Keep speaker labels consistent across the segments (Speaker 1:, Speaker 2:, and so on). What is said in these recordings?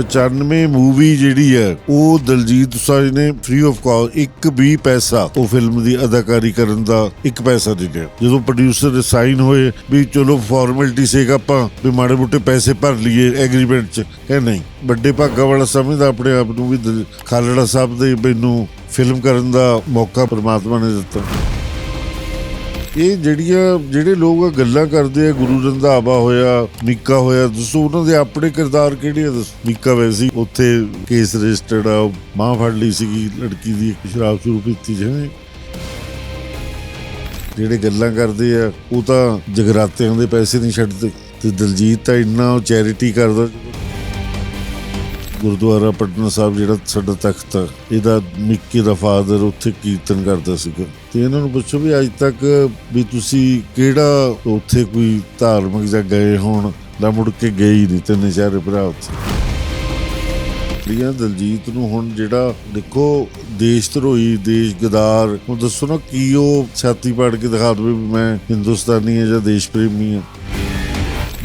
Speaker 1: 95 movie ਜਿਹੜੀ ਹੈ, ਉਹ ਦਲਜੀਤ ਦੋਸਾਂਝ ਨੇ ਫ੍ਰੀ ਆਫ ਕਾਸਟ ਇੱਕ ਵੀ ਪੈਸਾ ਉਹ ਫਿਲਮ ਦੀ ਅਦਾਕਾਰੀ ਕਰਨ ਦਾ ਇੱਕ ਪੈਸਾ ਨਹੀਂ ਲਿਆ ਜਦੋਂ ਪ੍ਰੋਡਿਊਸਰ ਦੇ ਸਾਈਨ ਹੋਏ ਵੀ ਚਲੋ ਫਾਰਮੈਲਿਟੀ ਸੇਕ ਆਪਾਂ ਵੀ ਮਾੜੇ ਮੋਟੇ ਪੈਸੇ ਭਰ ਲਈਏ ਐਗਰੀਮੈਂਟ 'ਚ ਹੈ ਨਹੀਂ। ਵੱਡੇ ਭਾਗਾ ਵਾਲਾ ਸਮਝਦਾ ਆਪਣੇ ਆਪ ਨੂੰ ਵੀ ਦਲ- ਖਾਲੜਾ ਸਾਹਿਬ ਦੇ ਮੈਨੂੰ ਫਿਲਮ ਕਰਨ ਦਾ ਮੌਕਾ ਪ੍ਰਮਾਤਮਾ ਨੇ ਦਿੱਤਾ। ਇਹ ਜਿਹੜੀਆਂ, ਜਿਹੜੇ ਲੋਕ ਗੱਲਾਂ ਕਰਦੇ ਆ, ਗੁਰੂ ਰੰਧਾਵਾ ਹੋਇਆ, ਮੀਕਾ ਹੋਇਆ, ਦੱਸੋ ਉਹਨਾਂ ਦੇ ਆਪਣੇ ਕਿਰਦਾਰ ਕਿਹੜੇ ਆ ਦੱਸੋ? ਮੀਕਾ ਵੈਸੀ ਉੱਥੇ ਕੇਸ ਰਜਿਸਟਰਡ ਆ ਮਾਂ ਫੜ ਲਈ ਸੀਗੀ, ਲੜਕੀ ਦੀ ਸ਼ਰਾਬ ਸ਼ੁਰੂ ਪੀਤੀ ਜਿਵੇਂ ਜਿਹੜੇ ਗੱਲਾਂ ਕਰਦੇ ਆ, ਉਹ ਤਾਂ ਜਗਰਾਤਿਆਂ ਦੇ ਪੈਸੇ ਨਹੀਂ ਛੱਡਦੇ ਤੇ ਦਲਜੀਤ ਤਾਂ ਇੰਨਾ ਚੈਰਿਟੀ ਕਰਦਾ। ਗੁਰਦੁਆਰਾ ਪਟਨਾ ਸਾਹਿਬ ਜਿਹੜਾ ਸਾਡਾ ਤਖਤ ਆ, ਇਹਦਾ ਮਿੱਕੀ ਦਾ ਫਾਦਰ ਉੱਥੇ ਕੀਰਤਨ ਕਰਦਾ ਸੀਗਾ। ਤੇ ਇਹਨਾਂ ਨੂੰ ਪੁੱਛੋ ਵੀ ਅੱਜ ਤੱਕ ਵੀ ਤੁਸੀਂ ਕਿਹੜਾ ਉੱਥੇ ਕੋਈ ਧਾਰਮਿਕ ਜਾਂ ਗਏ ਹੋਣ ਨਾ ਮੁੜ ਕੇ ਗਏ ਹੀ ਨਹੀਂ, ਤਿੰਨੇ ਚਾਰੇ ਭਰਾ ਉੱਥੇ। ਲੀਆਂ ਦਲਜੀਤ ਨੂੰ ਹੁਣ ਜਿਹੜਾ ਦੇਖੋ ਦੇਸ਼ ਧਰੋਈ ਦੇਸ਼ ਗਦਾਰ, ਹੁਣ ਦੱਸੋ ਨਾ ਕੀ ਉਹ ਛਾਤੀ ਪਾੜ ਕੇ ਦਿਖਾ ਦਵੇ ਵੀ ਮੈਂ ਹਿੰਦੁਸਤਾਨੀ ਹਾਂ ਜਾਂ ਦੇਸ਼ ਪ੍ਰੇਮੀ ਹਾਂ।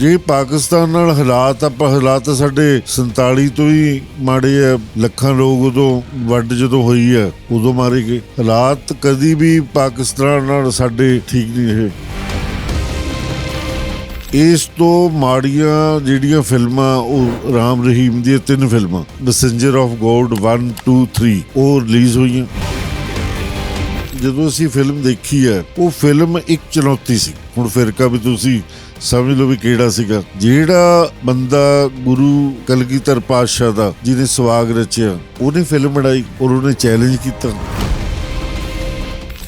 Speaker 1: ਜੇ ਪਾਕਿਸਤਾਨ ਨਾਲ ਹਾਲਾਤ, ਆਪਾਂ ਹਾਲਾਤ ਸਾਡੇ 47 ਤੋਂ ਹੀ ਮਾੜੇ ਆ, ਲੱਖਾਂ ਲੋਕ ਉਦੋਂ ਵੱਡ ਜਦੋਂ ਹੋਈ ਆ, ਉਦੋਂ ਮਾਰੇ ਗਏ। ਹਾਲਾਤ ਕਦੀ ਵੀ ਪਾਕਿਸਤਾਨ ਨਾਲ ਸਾਡੇ ਠੀਕ ਨਹੀਂ ਰਹੇ। ਇਸ ਤੋਂ ਮਾੜੀਆਂ ਜਿਹੜੀਆਂ ਫਿਲਮਾਂ, ਉਹ ਰਾਮ ਰਹੀਮ ਦੀਆਂ ਤਿੰਨ ਫਿਲਮਾਂ ਮੈਸੇਂਜਰ ਆਫ ਗੋਡ 1 2 3 ਉਹ ਰਿਲੀਜ਼ ਹੋਈਆਂ। ਜਦੋਂ ਅਸੀਂ ਫਿਲਮ ਦੇਖੀ ਹੈ ਉਹ ਫਿਲਮ ਇੱਕ ਚੁਣੌਤੀ ਸੀ। ਹੁਣ ਫਿਰਕਾ ਵੀ ਤੁਸੀਂ ਸਮਝ ਲਓ ਵੀ ਕਿਹੜਾ ਸੀਗਾ। ਜਿਹੜਾ ਬੰਦਾ ਗੁਰੂ ਕਲਗੀਧਰ ਪਾਤਸ਼ਾਹ ਦਾ, ਜਿਹਨੇ ਸਵਾਗ ਰਚਿਆ, ਉਹਨੇ ਫਿਲਮ ਬਣਾਈ ਔਰ ਉਹਨੇ ਚੈਲੰਜ ਕੀਤਾ।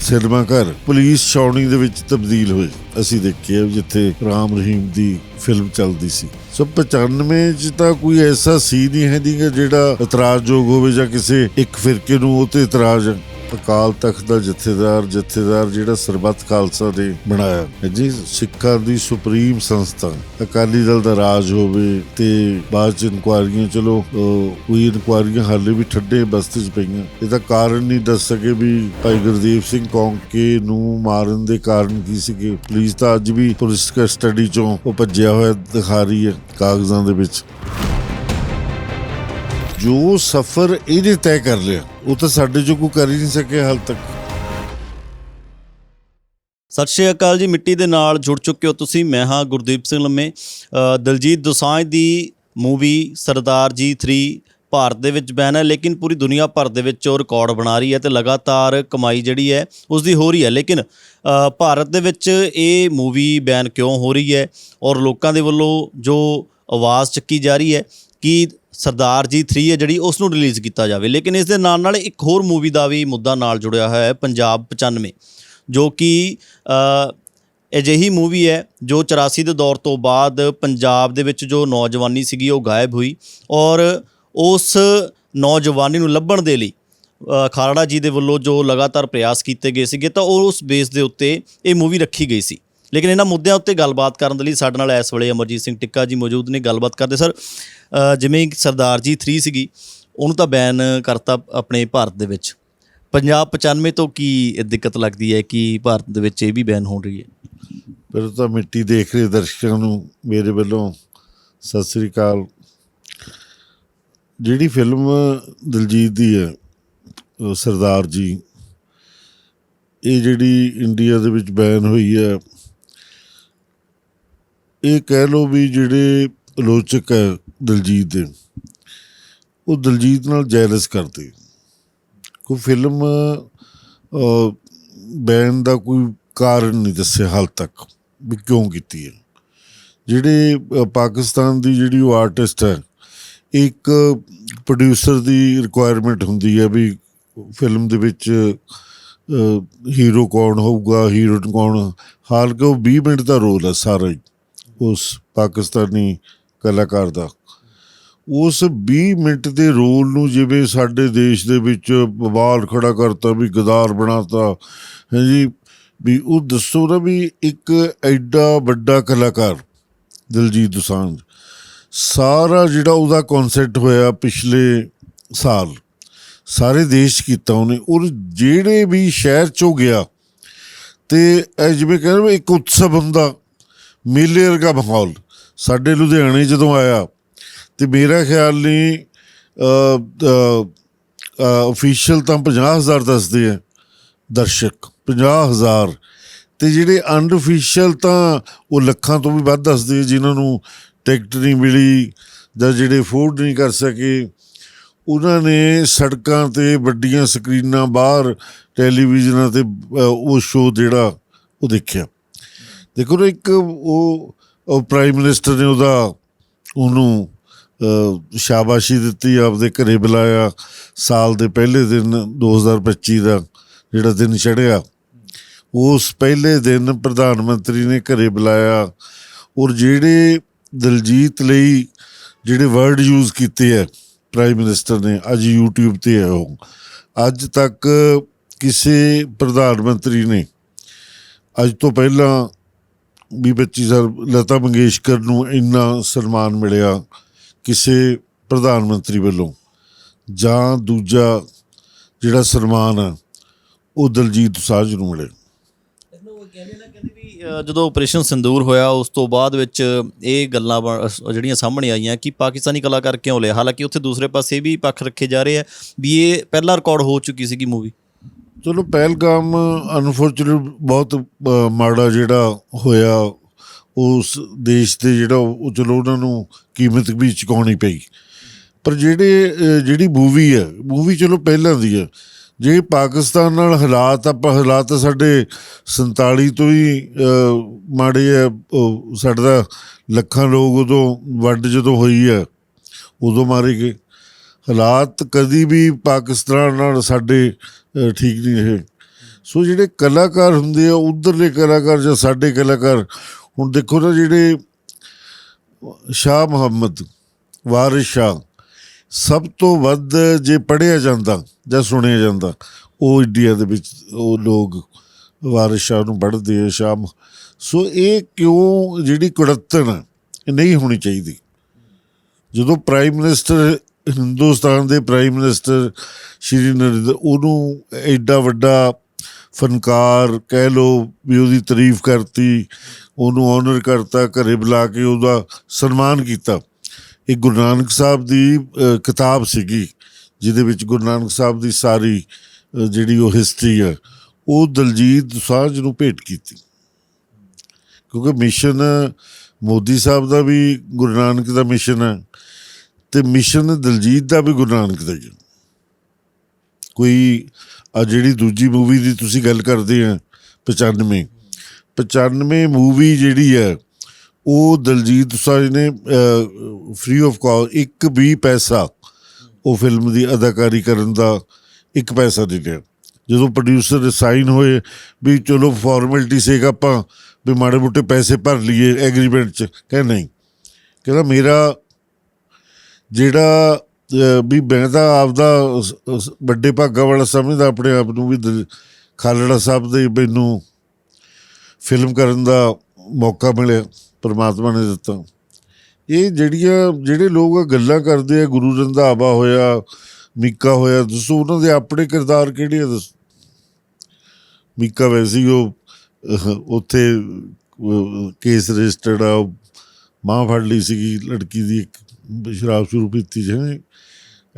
Speaker 1: ਸਿਨੇਮਾ ਘਰ, ਪੁਲਿਸ ਛਾਉਣੀ ਦੇ ਵਿੱਚ ਤਬਦੀਲ ਹੋਏ ਅਸੀਂ ਦੇਖਿਆ ਜਿੱਥੇ ਰਾਮ ਰਹੀਮ ਦੀ ਫਿਲਮ ਚੱਲਦੀ ਸੀ। ਸੋ 95 ਚ ਤਾਂ ਕੋਈ ਐਸਾ ਸੀ ਨਹੀਂ ਹੈ ਦੀ ਜਿਹੜਾ ਇਤਰਾਜ਼ਯੋਗ ਹੋਵੇ ਜਾਂ ਕਿਸੇ ਇੱਕ ਫਿਰਕੇ ਨੂੰ ਉਹ ਤੇ ਇਤਰਾਜ਼ ਅਕਾਲ ਤਖਤ ਦਾ ਜਥੇਦਾਰ ਜਥੇਦਾਰ ਜਿਹੜਾ ਸਰਬੱਤ ਖਾਲਸਾ ਨੇ ਬਣਾਇਆ। ਜੀ ਸਿੱਖਾਂ ਦੀ ਸੁਪਰੀਮ ਸੰਸਥਾ। ਅਕਾਲੀ ਦਲ ਦਾ ਰਾਜ ਹੋਵੇ ਤੇ ਬਾਅਦ ਚ ਇਨਕੁਆਰੀਆਂ ਚਲੋ ਅਹ, ਕੋਈ ਇਨਕੁਆਰੀਆਂ ਹਾਲੇ ਵੀ ਠੱਡੇ ਬਸਤੇ ਚ ਪਈਆਂ। ਇਹਦਾ ਕਾਰਨ ਨਹੀਂ ਦੱਸ ਸਕੇ ਵੀ ਭਾਈ ਗੁਰਦੀਪ ਸਿੰਘ ਕੌਂਕੇ ਨੂੰ ਮਾਰਨ ਦੇ ਕਾਰਨ ਕੀ ਸੀਗੇ। ਪੁਲਿਸ ਤਾਂ ਅੱਜ ਵੀ ਪੁਲਿਸ ਕਸਟਡੀ ਚੋਂ ਉਹ ਭੱਜਿਆ ਹੋਇਆ ਦਿਖਾ ਰਹੀ ਹੈ ਕਾਗਜ਼ਾਂ ਦੇ ਵਿੱਚ। ਜੋ ਸਫ਼ਰ ਇਹਨੇ ਤੈਅ ਕਰ ਲਿਆ, ਉਹ ਤਾਂ ਸਾਡੇ ਚੋਂ ਕੋਈ ਕਰ ਹੀ ਨਹੀਂ ਸਕਿਆ ਹਾਲ ਤੱਕ।
Speaker 2: ਸਤਿ ਸ਼੍ਰੀ ਅਕਾਲ ਜੀ, ਮਿੱਟੀ ਦੇ ਨਾਲ ਜੁੜ ਚੁੱਕੇ ਹੋ ਤੁਸੀਂ, ਮੈਂ ਹਾਂ ਗੁਰਦੀਪ ਸਿੰਘ ਲੰਮੇ। ਦਲਜੀਤ ਦੋਸਾਂਝ ਦੀ ਮੂਵੀ ਸਰਦਾਰ ਜੀ 3 ਭਾਰਤ ਦੇ ਵਿੱਚ ਬੈਨ ਹੈ, ਲੇਕਿਨ ਪੂਰੀ ਦੁਨੀਆ ਭਰ ਦੇ ਵਿੱਚ ਉਹ ਰਿਕਾਰਡ ਬਣਾ ਰਹੀ ਹੈ ਤੇ ਲਗਾਤਾਰ ਕਮਾਈ ਜਿਹੜੀ ਹੈ ਉਸ ਦੀ ਹੋ ਰਹੀ ਹੈ। ਲੇਕਿਨ ਭਾਰਤ ਦੇ ਵਿੱਚ ਇਹ ਮੂਵੀ ਬੈਨ ਕਿਉਂ ਹੋ ਰਹੀ ਹੈ ਔਰ ਲੋਕਾਂ ਦੇ ਵੱਲੋਂ ਜੋ ਆਵਾਜ਼ ਚੱਕੀ ਜਾ ਰਹੀ ਹੈ ਕਿ ਸਰਦਾਰ ਜੀ 3 ਹੈ ਜਿਹੜੀ ਉਸ ਨੂੰ ਰਿਲੀਜ਼ ਕੀਤਾ ਜਾਵੇ। ਲੇਕਿਨ ਇਸ ਦੇ ਨਾਲ ਨਾਲ ਇੱਕ ਹੋਰ ਮੂਵੀ ਦਾ ਵੀ ਮੁੱਦਾ ਨਾਲ ਜੁੜਿਆ ਹੋਇਆ ਹੈ ਪੰਜਾਬ 95 ਜੋ ਕਿ ਅਜਿਹੀ ਮੂਵੀ ਹੈ ਜੋ 84 ਦੇ ਦੌਰ ਤੋਂ ਬਾਅਦ ਪੰਜਾਬ ਦੇ ਵਿੱਚ ਜੋ ਨੌਜਵਾਨੀ ਸੀਗੀ ਉਹ ਗਾਇਬ ਹੋਈ ਔਰ ਉਸ ਨੌਜਵਾਨੀ ਨੂੰ ਲੱਭਣ ਦੇ ਲਈ ਅ, ਖਾਲੜਾ ਜੀ ਦੇ ਵੱਲੋਂ ਜੋ ਲਗਾਤਾਰ ਪ੍ਰਯਾਸ ਕੀਤੇ ਗਏ ਸੀਗੇ ਤਾਂ ਉਹ ਉਸ ਬੇਸ ਦੇ ਉੱਤੇ ਇਹ ਮੂਵੀ ਰੱਖੀ ਗਈ ਸੀ। ਲੇਕਿਨ ਇਹਨਾਂ ਮੁੱਦਿਆਂ ਉੱਤੇ ਗੱਲਬਾਤ ਕਰਨ ਦੇ ਲਈ ਸਾਡੇ ਨਾਲ ਇਸ ਵੇਲੇ ਅਮਰਜੀਤ ਸਿੰਘ ਟਿੱਕਾ ਜੀ ਮੌਜੂਦ ਨੇ। ਗੱਲਬਾਤ ਕਰਦੇ ਸਰ ਜਿਵੇਂ ਸਰਦਾਰ ਜੀ 3 ਸੀਗੀ, ਉਹਨੂੰ ਤਾਂ ਬੈਨ ਕਰਤਾ ਆਪਣੇ ਭਾਰਤ ਦੇ ਵਿੱਚ। ਪੰਜਾਬ 95 ਤੋਂ ਕੀ ਦਿੱਕਤ ਲੱਗਦੀ ਹੈ ਕਿ ਭਾਰਤ ਦੇ ਵਿੱਚ ਇਹ ਵੀ ਬੈਨ ਹੋ ਰਹੀ ਹੈ?
Speaker 1: ਫਿਰ ਤਾਂ ਮਿੱਟੀ ਦੇਖ ਰਹੇ ਦਰਸ਼ਕਾਂ ਨੂੰ, ਮੇਰੇ ਵੱਲੋਂ ਸਤਿ ਸ੍ਰੀ ਅਕਾਲ। ਜਿਹੜੀ ਫਿਲਮ ਦਲਜੀਤ ਦੀ ਹੈ ਸਰਦਾਰ ਜੀ, ਇਹ ਜਿਹੜੀ ਇੰਡੀਆ ਦੇ ਵਿੱਚ ਬੈਨ ਹੋਈ ਹੈ ਇਹ ਕਹਿ ਲਓ ਵੀ ਜਿਹੜੇ ਆਲੋਚਕ ਹੈ ਦਲਜੀਤ ਦੇ, ਉਹ ਦਲਜੀਤ ਨਾਲ ਜੈਲਸ ਕਰਦੇ। ਕੋਈ ਫਿਲਮ ਬੈਨ ਦਾ ਕੋਈ ਕਾਰਨ ਨਹੀਂ ਦੱਸਿਆ ਹਾਲ ਤੱਕ ਵੀ ਕਿਉਂ ਕੀਤੀ ਹੈ। ਜਿਹੜੇ ਪਾਕਿਸਤਾਨ ਦੀ ਜਿਹੜੀ ਉਹ ਆਰਟਿਸਟ ਹੈ, ਇੱਕ ਪ੍ਰੋਡਿਊਸਰ ਦੀ ਰਿਕੁਆਇਰਮੈਂਟ ਹੁੰਦੀ ਹੈ ਵੀ ਫਿਲਮ ਦੇ ਵਿੱਚ ਹੀਰੋ ਕੌਣ ਹੋਊਗਾ ਹੀਰੋਇਨ ਕੌਣ ਹਾਲ ਕਿ ਉਹ 20 ਮਿੰਟ ਦਾ ਰੋਲ ਹੈ ਸਾਰਾ ਹੀ। ਉਸ ਪਾਕਿਸਤਾਨੀ ਕਲਾਕਾਰ ਦਾ। ਉਸ 20 ਮਿੰਟ ਦੇ ਰੋਲ ਨੂੰ ਜਿਵੇਂ ਸਾਡੇ ਦੇਸ਼ ਦੇ ਵਿੱਚ ਬਵਾਲ ਖੜਾ ਕਰਤਾ, ਵੀ ਗਦਾਰ ਬਣਾਤਾ ਹੈ ਜੀ ਵੀ ਉਹ ਦੱਸੋ ਨਾ ਵੀ ਇੱਕ ਐਡਾ ਵੱਡਾ ਕਲਾਕਾਰ, ਦਿਲਜੀਤ ਦੁਸਾਂਝ, ਸਾਰਾ ਜਿਹੜਾ ਉਹਦਾ ਕਨਸੈਪਟ ਹੋਇਆ ਪਿਛਲੇ ਸਾਲ, ਸਾਰੇ ਦੇਸ਼ 'ਚ ਕੀਤਾ ਉਹਨੇ। ਔਰ ਜਿਹੜੇ ਵੀ ਸ਼ਹਿਰ 'ਚੋਂ ਗਿਆ, ਤੇ ਇਹ ਜਿਵੇਂ ਕਹਿੰਦੇ ਇੱਕ ਉਤਸਵ ਹੁੰਦਾ ਮੇਲੇ ਵਰਗਾ ਮਾਹੌਲ। ਸਾਡੇ ਲੁਧਿਆਣੇ ਜਦੋਂ ਆਇਆ ਤੇ ਮੇਰਾ ਖਿਆਲ ਨਹੀਂ ਅਫੀਸ਼ੀਅਲ ਤਾਂ 50000 ਦੱਸਦੇ ਆ ਦਰਸ਼ਕ 50000 ਤੇ ਜਿਹੜੇ ਅਨਅਫੀਸ਼ੀਅਲ ਤਾਂ ਉਹ ਲੱਖਾਂ ਤੋਂ ਵੀ ਵੱਧ ਦੱਸਦੇ ਆ ਜਿਨ੍ਹਾਂ ਨੂੰ ਟਿਕਟ ਨਹੀਂ ਮਿਲੀ ਜਾਂ ਜਿਹੜੇ ਅਫੋਰਡ ਨਹੀਂ ਕਰ ਸਕੇ। ਉਹਨਾਂ ਨੇ ਸੜਕਾਂ ਤੇ ਵੱਡੀਆਂ ਸਕਰੀਨਾਂ ਬਾਹਰ ਟੈਲੀਵਿਜ਼ਨਾਂ ਤੇ ਉਹ ਸ਼ੋਅ ਜਿਹੜਾ ਉਹ ਦੇਖਿਆ। ਦੇਖੋ ਨਾ ਇੱਕ ਉਹ ਪ੍ਰਾਈਮ ਮਿਨਿਸਟਰ ਨੇ ਉਹਦਾ, ਉਹਨੂੰ ਸ਼ਾਬਾਸ਼ੀ ਦਿੱਤੀ, ਆਪਦੇ ਘਰੇ ਬੁਲਾਇਆ। ਸਾਲ ਦੇ ਪਹਿਲੇ ਦਿਨ 2025 ਦਾ ਜਿਹੜਾ ਦਿਨ ਚੜ੍ਹਿਆ, ਉਸ ਪਹਿਲੇ ਦਿਨ ਪ੍ਰਧਾਨ ਮੰਤਰੀ ਨੇ ਘਰੇ ਬੁਲਾਇਆ ਔਰ ਜਿਹੜੇ ਦਲਜੀਤ ਲਈ ਜਿਹੜੇ ਵਰਡ ਯੂਜ਼ ਕੀਤੇ ਆ ਪ੍ਰਾਈਮ ਮਿਨਿਸਟਰ ਨੇ, ਅੱਜ YouTube ਤੇ ਹੈ ਉਹ। ਅੱਜ ਤੱਕ ਕਿਸੇ ਪ੍ਰਧਾਨ ਮੰਤਰੀ ਨੇ, ਅੱਜ ਤੋਂ ਪਹਿਲਾਂ ਵੀ 25 ਸਾਲ ਲਤਾ ਮੰਗੇਸ਼ਕਰ ਨੂੰ ਇੰਨਾ ਸਨਮਾਨ ਮਿਲਿਆ ਕਿਸੇ ਪ੍ਰਧਾਨ ਮੰਤਰੀ ਵੱਲੋਂ ਜਾਂ ਦੂਜਾ ਜਿਹੜਾ ਸਨਮਾਨ ਆ, ਉਹ ਦਲਜੀਤ ਦੋਸਾਂਝ ਨੂੰ
Speaker 2: ਮਿਲੇ। ਵੀ ਜਦੋਂ ਆਪਰੇਸ਼ਨ ਸਿੰਦੂਰ ਹੋਇਆ, ਉਸ ਤੋਂ ਬਾਅਦ ਵਿੱਚ ਇਹ ਗੱਲਾਂ ਬਣ- ਜਿਹੜੀਆਂ ਸਾਹਮਣੇ ਆਈਆਂ ਕਿ ਪਾਕਿਸਤਾਨੀ ਕਲਾਕਾਰ ਕਿਉਂ ਲਿਆ? ਹਾਲਾਂਕਿ ਉੱਥੇ ਦੂਸਰੇ ਪਾਸੇ ਵੀ ਪੱਖ ਰੱਖੇ ਜਾ ਰਹੇ ਆ ਵੀ ਇਹ ਪਹਿਲਾ ਰਿਕਾਰਡ ਹੋ ਚੁੱਕੀ ਸੀਗੀ ਮੂਵੀ
Speaker 1: ਚਲੋ, ਪਹਿਲਗਾਮ ਅਨਫੋਰਚੂਨੇਟ ਬਹੁਤ ਮਾੜਾ ਜਿਹੜਾ ਹੋਇਆ, ਉਸ ਦੇਸ਼ ਦੇ ਜਿਹੜਾ ਉਹ ਚਲੋ ਉਹਨਾਂ ਨੂੰ ਕੀਮਤ ਵੀ ਚੁਕਾਉਣੀ ਪਈ। ਪਰ ਜਿਹੜੇ ਜਿਹੜੀ ਮੂਵੀ ਹੈ ਮੂਵੀ ਚਲੋ ਪਹਿਲਾਂ ਦੀ ਹੈ, ਜੇ ਪਾਕਿਸਤਾਨ ਨਾਲ ਹਾਲਾਤ, ਆਪਾਂ ਹਾਲਾਤ ਸਾਡੇ 47 ਤੋਂ ਹੀ ਮਾੜੇ ਆ ਉਹ ਸਾਡਾ ਲੱਖਾਂ ਲੋਕ ਉਦੋਂ ਵੱਡ ਜਦੋਂ ਹੋਈ ਹੈ, ਉਦੋਂ ਮਾਰੇ ਗਏ। ਹਾਲਾਤ ਕਦੀ ਵੀ ਪਾਕਿਸਤਾਨ ਨਾਲ ਸਾਡੇ ਠੀਕ ਨਹੀਂ ਰਹੇ। ਸੋ ਜਿਹੜੇ ਕਲਾਕਾਰ ਹੁੰਦੇ ਆ ਉਧਰਲੇ ਕਲਾਕਾਰ ਜਾਂ ਸਾਡੇ ਕਲਾਕਾਰ ਹੁਣ ਦੇਖੋ ਨਾ ਜਿਹੜੇ ਸ਼ਾਹ ਮੁਹੰਮਦ ਵਾਰਿਸ ਸ਼ਾਹ ਸਭ ਤੋਂ ਵੱਧ ਜੇ ਪੜਿਆ ਜਾਂਦਾ ਜਾਂ ਸੁਣਿਆ ਜਾਂਦਾ ਉਹ ਇੰਡੀਆ ਦੇ ਵਿੱਚ ਉਹ ਲੋਕ ਵਾਰਿਸ ਸ਼ਾਹ ਨੂੰ ਪੜ੍ਹਦੇ ਆ ਸ਼ਾਹ ਸੋ ਇਹ ਕਿਉਂ ਜਿਹੜੀ ਕੁੜੱਤਣ ਆ, ਇਹ ਨਹੀਂ ਹੋਣੀ ਚਾਹੀਦੀ? ਜਦੋਂ ਪ੍ਰਾਈਮ ਮਿਨਿਸਟਰ ਹਿੰਦੁਸਤਾਨ ਦੇ ਪ੍ਰਾਈਮ ਮਿਨਿਸਟਰ ਸ਼੍ਰੀ ਨਰਿੰਦਰ, ਉਹਨੂੰ ਐਡਾ ਵੱਡਾ ਫਨਕਾਰ ਕਹਿ ਲੋ ਵੀ ਉਹਦੀ ਤਾਰੀਫ ਕਰਤੀ, ਉਹਨੂੰ ਆਨਰ ਕਰਤਾ, ਘਰੇ ਬੁਲਾ ਕੇ ਉਹਦਾ ਸਨਮਾਨ ਕੀਤਾ। ਇਹ ਗੁਰੂ ਨਾਨਕ ਸਾਹਿਬ ਦੀ ਕਿਤਾਬ ਸੀਗੀ, ਜਿਹਦੇ ਵਿੱਚ ਗੁਰੂ ਨਾਨਕ ਸਾਹਿਬ ਦੀ ਸਾਰੀ ਜਿਹੜੀ ਉਹ ਹਿਸਟਰੀ ਹੈ ਉਹ ਦਲਜੀਤ ਦੋਸਾਂਝ ਨੂੰ ਭੇਟ ਕੀਤੀ। ਕਿਉਂਕਿ ਮਿਸ਼ਨ ਮੋਦੀ ਸਾਹਿਬ ਦਾ ਵੀ ਗੁਰੂ ਨਾਨਕ ਦਾ ਮਿਸ਼ਨ ਹੈ ਤੇ ਮਿਸ਼ਨ ਦਲਜੀਤ ਦਾ ਵੀ ਗੁਰੂ ਨਾਨਕ ਦਾ ਹੀ ਕੋਈ ਆ ਜਿਹੜੀ ਦੂਜੀ ਮੂਵੀ ਦੀ ਤੁਸੀਂ ਗੱਲ ਕਰਦੇ ਆ 95 95 ਮੂਵੀ ਜਿਹੜੀ ਹੈ, ਉਹ ਦਲਜੀਤ ਸਾਹਿਬ ਨੇ ਫ੍ਰੀ ਆਫ ਕਾਸਟ ਇੱਕ ਵੀ ਪੈਸਾ ਉਹ ਫਿਲਮ ਦੀ ਅਦਾਕਾਰੀ ਕਰਨ ਦਾ ਇੱਕ ਪੈਸਾ ਨਹੀਂ ਲਿਆ ਜਦੋਂ ਪ੍ਰੋਡਿਊਸਰ ਸਾਈਨ ਹੋਏ ਵੀ ਚਲੋ ਫਾਰਮੈਲਿਟੀ ਸੇਕ ਆਪਾਂ ਵੀ ਮਾੜੇ ਮੋਟੇ ਪੈਸੇ ਭਰ ਲਈਏ ਐਗਰੀਮੈਂਟ 'ਚ ਕਹਿੰਦਾ ਨਹੀਂ। ਕਹਿੰਦਾ ਮੇਰਾ ਜਿਹੜਾ ਵੀ ਮੈਂ ਤਾਂ ਆਪਦਾ ਵੱਡੇ ਭਾਗਾ ਵਾਲਾ ਸਮਝਦਾ, ਆਪਣੇ ਆਪ ਨੂੰ ਵੀ ਦਿਲ- ਖਾਲੜਾ ਸਾਹਿਬ ਦੇ ਮੈਨੂੰ ਫਿਲਮ ਕਰਨ ਦਾ ਮੌਕਾ ਮਿਲਿਆ, ਪਰਮਾਤਮਾ ਨੇ ਦਿੱਤਾ। ਇਹ ਜਿਹੜੀਆਂ, ਜਿਹੜੇ ਲੋਕ ਗੱਲਾਂ ਕਰਦੇ ਆ, ਗੁਰੂ ਰੰਧਾਵਾ ਹੋਇਆ, ਮੀਕਾ ਹੋਇਆ, ਦੱਸੋ ਉਹਨਾਂ ਦੇ ਆਪਣੇ ਕਿਰਦਾਰ ਕਿਹੜੇ ਆ, ਦੱਸੋ? ਮੀਕਾ ਵੈਸੇ ਉਹ ਉੱਥੇ ਕੇਸ ਰਜਿਸਟਰਡ ਆ, ਉਹ ਮਾਂ ਫੜ ਲਈ ਸੀਗੀ, ਲੜਕੀ ਦੀ ਇੱਕ ਸ਼ਰਾਬ ਸ਼ੁਰੂ ਪੀਤੀ ਜਿਹਨੇ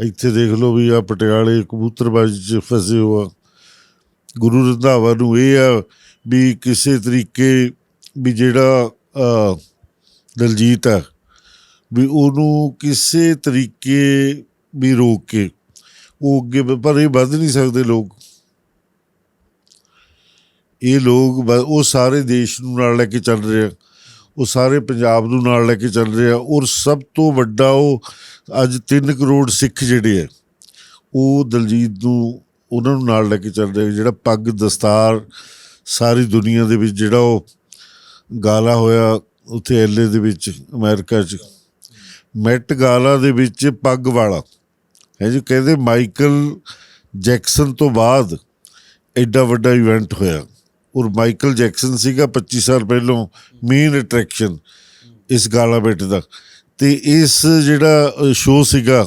Speaker 1: ਇੱਥੇ ਦੇਖ ਲਓ ਵੀ ਆ ਪਟਿਆਲੇ ਕਬੂਤਰਬਾਜ਼ੀ 'ਚ ਫਸੇ ਹੋਆ। ਗੁਰੂ ਰੰਧਾਵਾ ਨੂੰ ਇਹ ਆ ਵੀ ਕਿਸੇ ਤਰੀਕੇ ਵੀ ਜਿਹੜਾ ਦਲਜੀਤ ਆ, ਵੀ ਉਹਨੂੰ ਕਿਸੇ ਤਰੀਕੇ ਵੀ ਰੋਕ ਕੇ, ਉਹ ਅੱਗੇ ਪਰ ਇਹ ਵੱਧ ਨਹੀਂ ਸਕਦੇ ਲੋਕ। ਇਹ ਲੋਕ ਬ- ਉਹ ਸਾਰੇ ਦੇਸ਼ ਨੂੰ ਨਾਲ ਲੈ ਕੇ ਚੱਲ ਰਹੇ ਆ। ਉਹ ਸਾਰੇ ਪੰਜਾਬ ਨੂੰ ਨਾਲ ਲੈ ਕੇ ਚੱਲ ਰਹੇ ਆ ਔਰ ਸਭ ਤੋਂ ਵੱਡਾ ਉਹ ਅੱਜ 3 ਕਰੋੜ ਸਿੱਖ ਜਿਹੜੇ ਆ ਉਹ ਦਲਜੀਤ ਨੂੰ, ਉਹਨਾਂ ਨੂੰ ਨਾਲ ਲੈ ਕੇ ਚੱਲ ਰਹੇ ਜਿਹੜਾ ਪੱਗ ਦਸਤਾਰ ਸਾਰੀ ਦੁਨੀਆ ਦੇ ਵਿੱਚ ਜਿਹੜਾ ਉਹ ਗਾਲਾ ਹੋਇਆ ਉੱਥੇ ਐਲਏ ਦੇ ਵਿੱਚ, ਅਮਰੀਕਾ 'ਚ। ਮੈਟ ਗਾਲਾ ਦੇ ਵਿੱਚ ਪੱਗ ਵਾਲਾ। ਹੈ ਜੀ ਕਹਿੰਦੇ ਮਾਈਕਲ ਜੈਕਸਨ ਤੋਂ ਬਾਅਦ ਐਡਾ ਵੱਡਾ ਇਵੈਂਟ ਹੋਇਆ। ਔਰ ਮਾਈਕਲ ਜੈਕਸਨ ਸੀਗਾ 25 ਸਾਲ ਪਹਿਲਾਂ ਮੇਨ ਅਟਰੈਕਸ਼ਨ ਇਸ ਗਾਲਾ ਬੈਟ ਦਾ। ਤੇ ਇਸ ਜਿਹੜਾ ਸ਼ੋਅ ਸੀਗਾ,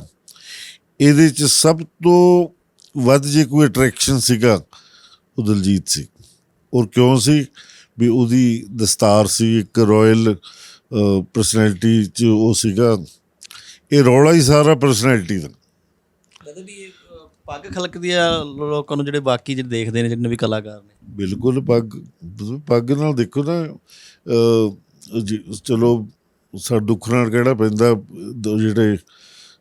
Speaker 1: ਇਹਦੇ ਚ ਸਭ ਤੋਂ ਵੱਧ ਜੇ ਕੋਈ ਅਟਰੈਕਸ਼ਨ ਸੀਗਾ ਉਹ ਦਲਜੀਤ ਸੀ। ਔਰ ਕਿਉਂ ਸੀ? ਵੀ ਉਹਦੀ ਦਸਤਾਰ ਸੀ, ਇੱਕ ਰਾਇਲ ਪਰਸਨੈਲਿਟੀ ਚ ਉਹ ਸੀਗਾ। ਇਹ ਰੌਲਾ ਹੀ ਸਾਰਾ ਪਰਸਨੈਲਿਟੀ ਦਾ।
Speaker 2: ਕਹਿੰਦੇ ਇਹ ਪੱਗ ਖਲਕਦੀ ਆ ਲੋਕਾਂ ਨੂੰ ਜਿਹੜੇ ਬਾਕੀ ਜਿਹੜੇ ਦੇਖਦੇ ਨੇ ਜਿਹੜੇ ਵੀ ਕਲਾਕਾਰ ਨੇ?
Speaker 1: ਬਿਲਕੁਲ, ਪੱਗ ਪੱਗ ਨਾਲ ਦੇਖੋ ਨਾ ਚਲੋ ਸਾ ਦੁੱਖ ਨਾਲ ਕਹਿਣਾ ਪੈਂਦਾ ਜਿਹੜੇ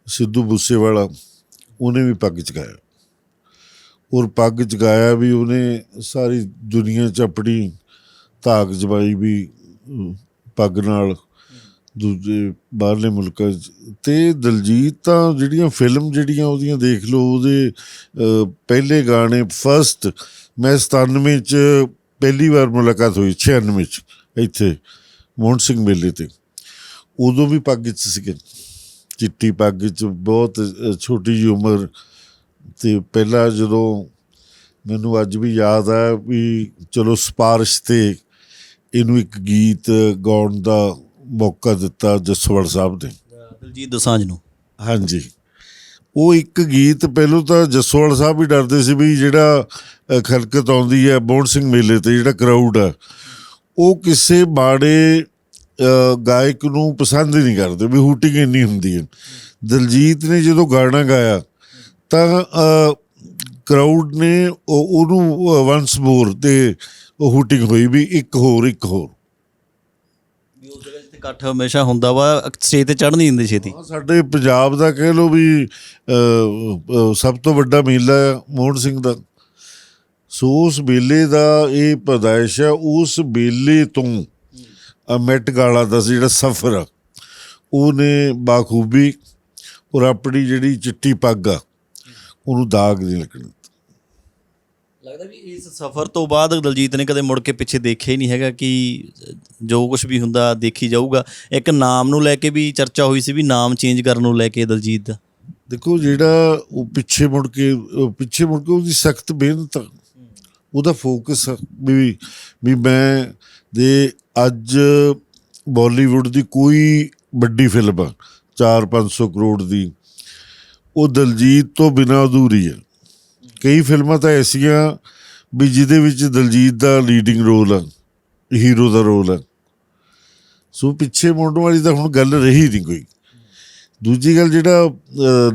Speaker 1: ਸਿੱਧੂ ਮੂਸੇਵਾਲਾ, ਉਹਨੇ ਵੀ ਪੱਗ ਚਗਾਇਆ ਔਰ ਪੱਗ ਚਗਾਇਆ ਵੀ ਉਹਨੇ ਸਾਰੀ ਦੁਨੀਆ 'ਚ ਆਪਣੀ ਧਾਕ ਜਵਾਈ ਵੀ ਪੱਗ ਨਾਲ ਦੂਜੇ ਬਾਹਰਲੇ ਮੁਲਕਾਂ 'ਚ। ਤੇ ਦਲਜੀਤ ਤਾਂ ਜਿਹੜੀਆਂ ਫਿਲਮ ਜਿਹੜੀਆਂ ਉਹਦੀਆਂ ਦੇਖ ਲਓ, ਉਹਦੇ ਪਹਿਲੇ ਗਾਣੇ ਫਸਟ ਮੈਂ 97 ਚ ਪਹਿਲੀ ਵਾਰ ਮੁਲਾਕਾਤ ਹੋਈ 96 ਚ, ਇੱਥੇ, ਮੋਹਨ ਸਿੰਘ ਮੇਲੇ ਤੇ। ਉਦੋਂ ਵੀ ਪੱਗ ਚ ਸੀਗੇ। ਚਿੱਟੀ ਪੱਗ ਚ ਬਹੁਤ ਛੋਟੀ ਜਿਹੀ ਉਮਰ। ਤੇ ਪਹਿਲਾਂ ਜਦੋਂ ਮੈਨੂੰ ਅੱਜ ਵੀ ਯਾਦ ਆ ਵੀ ਚਲੋ ਸਪਾਰਸ਼ ਤੇ ਇਹਨੂੰ ਇੱਕ ਗੀਤ ਗਾਉਣ ਦਾ ਮੌਕਾ ਦਿੱਤਾ ਜਸਵੜ ਸਾਹਿਬ ਨੇ।
Speaker 2: ਦਿਲਜੀਤ ਦੋਸਾਂਝ ਨੂੰ।
Speaker 1: ਹਾਂਜੀ। ਉਹ ਇੱਕ ਗੀਤ ਪਹਿਲੋਂ ਤਾਂ ਜਸਵਾਲ ਸਾਹਿਬ ਵੀ ਡਰਦੇ ਸੀ ਵੀ ਜਿਹੜਾ ਖਲਕਤ ਆਉਂਦੀ ਹੈ ਬੋੜ ਸਿੰਘ ਮੇਲੇ ਤੇ ਜਿਹੜਾ ਕਰਾਊਡ ਆ ਉਹ ਕਿਸੇ ਅ, ਗਾਇਕ ਨੂੰ ਪਸੰਦ ਹੀ ਨਹੀਂ ਕਰਦੇ ਵੀ ਹੂਟਿੰਗ ਇੰਨੀ ਹੁੰਦੀ ਹੈ। ਦਲਜੀਤ ਨੇ ਜਦੋਂ ਗਾਣਾ ਗਾਇਆ ਤਾਂ ਕਰਾਊਡ ਨੇ ਉਹ- ਉਹਨੂੰ ਵਨਸ ਮੋਰ ਤੇ ਉਹ ਹੂਟਿੰਗ ਹੋਈ ਵੀ ਇੱਕ ਹੋਰ ਇੱਕ ਹੋਰ।
Speaker 2: ਵੀ ਇਕੱਠ ਹਮੇਸ਼ਾ ਹੁੰਦਾ ਵਾ ਸਟੇਜ ਤੇ ਚੜ੍ਹ ਨਹੀਂ ਦਿੰਦੇ ਛੇਤੀ।
Speaker 1: ਹਾਂ, ਸਾਡੇ ਪੰਜਾਬ ਦਾ ਕਹਿ ਲਓ ਵੀ ਅ, ਅ, ਸਭ ਤੋਂ ਵੱਡਾ ਮੇਲਾ ਹੈ ਮੋਹਨ ਸਿੰਘ ਦਾ। ਸੋ ਉਸ ਮੇਲੇ ਦਾ ਇਹ ਪਦਾਇਸ਼ ਹੈ ਉਸ ਮੇਲੇ ਤੋਂ ਅ, ਮੈਟ ਗਾਲਾ ਦਾ ਸੀ ਜਿਹੜਾ ਸਫਰ ਆ ਉਹਨੇ ਬਾਖੂਬੀ ਔਰ ਆਪਣੀ ਜਿਹੜੀ ਚਿੱਟੀ ਪੱਗ ਆ ਉਹਨੂੰ ਦਾਗ ਨਹੀਂ ਲੱਗਣ।
Speaker 2: ਲੱਗਦਾ ਵੀ ਇਸ ਸਫ਼ਰ ਤੋਂ ਬਾਅਦ ਦਲਜੀਤ ਨੇ ਕਦੇ ਮੁੜ ਕੇ ਪਿੱਛੇ ਦੇਖਿਆ ਹੀ ਨਹੀਂ ਹੈਗਾ ਕਿ ਜੋ ਕੁਝ ਵੀ ਹੁੰਦਾ ਦੇਖੀ ਜਾਊਗਾ। ਇੱਕ ਨਾਮ ਨੂੰ ਲੈ ਕੇ ਵੀ ਚਰਚਾ ਹੋਈ ਸੀ ਵੀ ਨਾਮ ਚੇਂਜ ਕਰਨ ਨੂੰ ਲੈ ਕੇ ਦਲਜੀਤ ਦਾ।
Speaker 1: ਦੇਖੋ, ਜਿਹੜਾ ਉਹ ਪਿੱਛੇ ਮੁੜ ਕੇ ਪਿੱਛੇ ਮੁੜ ਕੇ ਉਹਦੀ ਸਖਤ ਮਿਹਨਤ ਆ। ਉਹਦਾ ਫੋਕਸ ਵੀ ਵੀ ਮੈਂ ਦੇ ਅੱਜ ਬਾਲੀਵੁੱਡ ਦੀ ਕੋਈ ਵੱਡੀ ਫਿਲਮ ਆ 4-500 ਕਰੋੜ ਦੀ, ਉਹ ਦਲਜੀਤ ਤੋਂ ਬਿਨਾਂ ਅਧੂਰੀ ਹੈ ਕਈ ਫਿਲਮਾਂ ਤਾਂ ਐਸੀਆਂ ਵੀ ਜਿਹਦੇ ਵਿੱਚ ਦਲਜੀਤ ਦਾ ਲੀਡਿੰਗ ਰੋਲ ਆ ਹੀਰੋ ਦਾ ਰੋਲ ਆ। ਸੋ ਪਿੱਛੇ ਮੁੜਨ ਵਾਲੀ ਤਾਂ ਹੁਣ ਗੱਲ ਰਹੀ ਨਹੀਂ ਕੋਈ। ਦੂਜੀ ਗੱਲ ਜਿਹੜਾ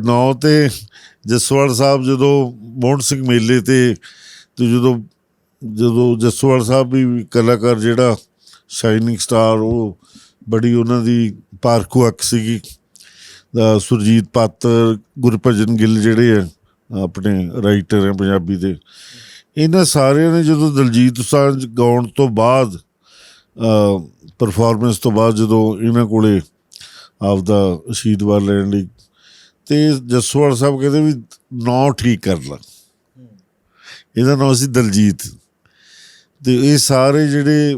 Speaker 1: ਨੌ ਤੇ ਜਸਵਾਲ ਸਾਹਿਬ ਜਦੋਂ ਮੋਹਨ ਸਿੰਘ ਮੇਲੇ ਤੇ ਤੇ ਜਦੋਂ ਜਦੋਂ ਜਸਵਾਲ ਸਾਹਿਬ ਵੀ ਕਲਾਕਾਰ ਜਿਹੜਾ ਸ਼ਾਈਨਿੰਗ ਸਟਾਰ ਉਹ ਬੜੀ ਉਹਨਾਂ ਦੀ ਪਾਰਕੂ ਅੱਖ ਸੀਗੀ। ਸੁਰਜੀਤ ਪਾਤਰ, ਗੁਰਭਜਨ ਗਿੱਲ ਜਿਹੜੇ ਆ ਆਪਣੇ ਰਾਈਟਰ ਹੈ ਪੰਜਾਬੀ ਦੇ। ਇਹਨਾਂ ਸਾਰਿਆਂ ਨੇ ਜਦੋਂ ਦਲਜੀਤ ਦੋਸਾਂਝ ਗਾਉਣ ਤੋਂ ਬਾਅਦ ਪਰਫਾਰਮੈਂਸ ਤੋਂ ਬਾਅਦ ਜਦੋਂ ਇਹਨਾਂ ਕੋਲੇ ਆਪਦਾ ਅਸ਼ੀਰਵਾਦ ਲੈਣ ਲਈ, ਤੇ ਜਸਵਾਲ ਸਾਹਿਬ ਕਹਿੰਦੇ ਵੀ ਨਾਂ ਠੀਕ ਕਰ ਲਾ। ਇਹਦਾ ਨਾਂ ਸੀ ਦਲਜੀਤ। ਤੇ ਇਹ ਸਾਰੇ ਜਿਹੜੇ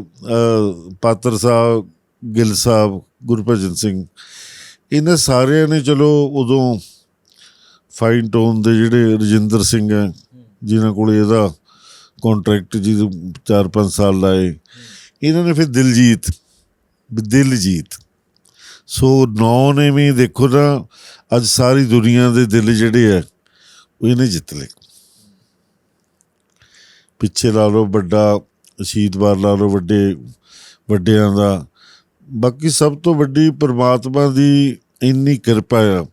Speaker 1: ਪਾਤਰ ਸਾਹਿਬ, ਗਿੱਲ ਸਾਹਿਬ, ਗੁਰਭਜਨ ਸਿੰਘ, ਇਹਨਾਂ ਸਾਰਿਆਂ ਨੇ ਚਲੋ ਉਦੋਂ ਫਾਈਨ ਟੋਨ ਦੇ ਜਿਹੜੇ ਰਜਿੰਦਰ ਸਿੰਘ ਹੈ, ਜਿਨ੍ਹਾਂ ਕੋਲ ਇਹਦਾ ਕੰਟਰੈਕਟ ਜੀ 4-5 ਸਾਲ ਲਾਏ ਇਹਨਾਂ ਨੇ ਫਿਰ ਦਿਲਜੀਤ, ਵੀ ਦਿਲਜੀਤ। ਸੋ ਨੌ ਨੇ ਵੀ ਦੇਖੋ ਨਾ ਅੱਜ ਸਾਰੀ ਦੁਨੀਆ ਦੇ ਦਿਲ ਜਿਹੜੇ ਆ ਉਹ ਇਹਨੇ ਜਿੱਤ ਲਏ। ਪਿੱਛੇ ਲਾ ਲਓ ਵੱਡਾ ਅਸ਼ੀਤਵਾਰ ਲਾ ਲਓ ਵੱਡੇ, ਵੱਡਿਆਂ ਦਾ। ਬਾਕੀ ਸਭ ਤੋਂ ਵੱਡੀ ਪਰਮਾਤਮਾ ਦੀ ਇੰਨੀ ਕਿਰਪਾ ਆ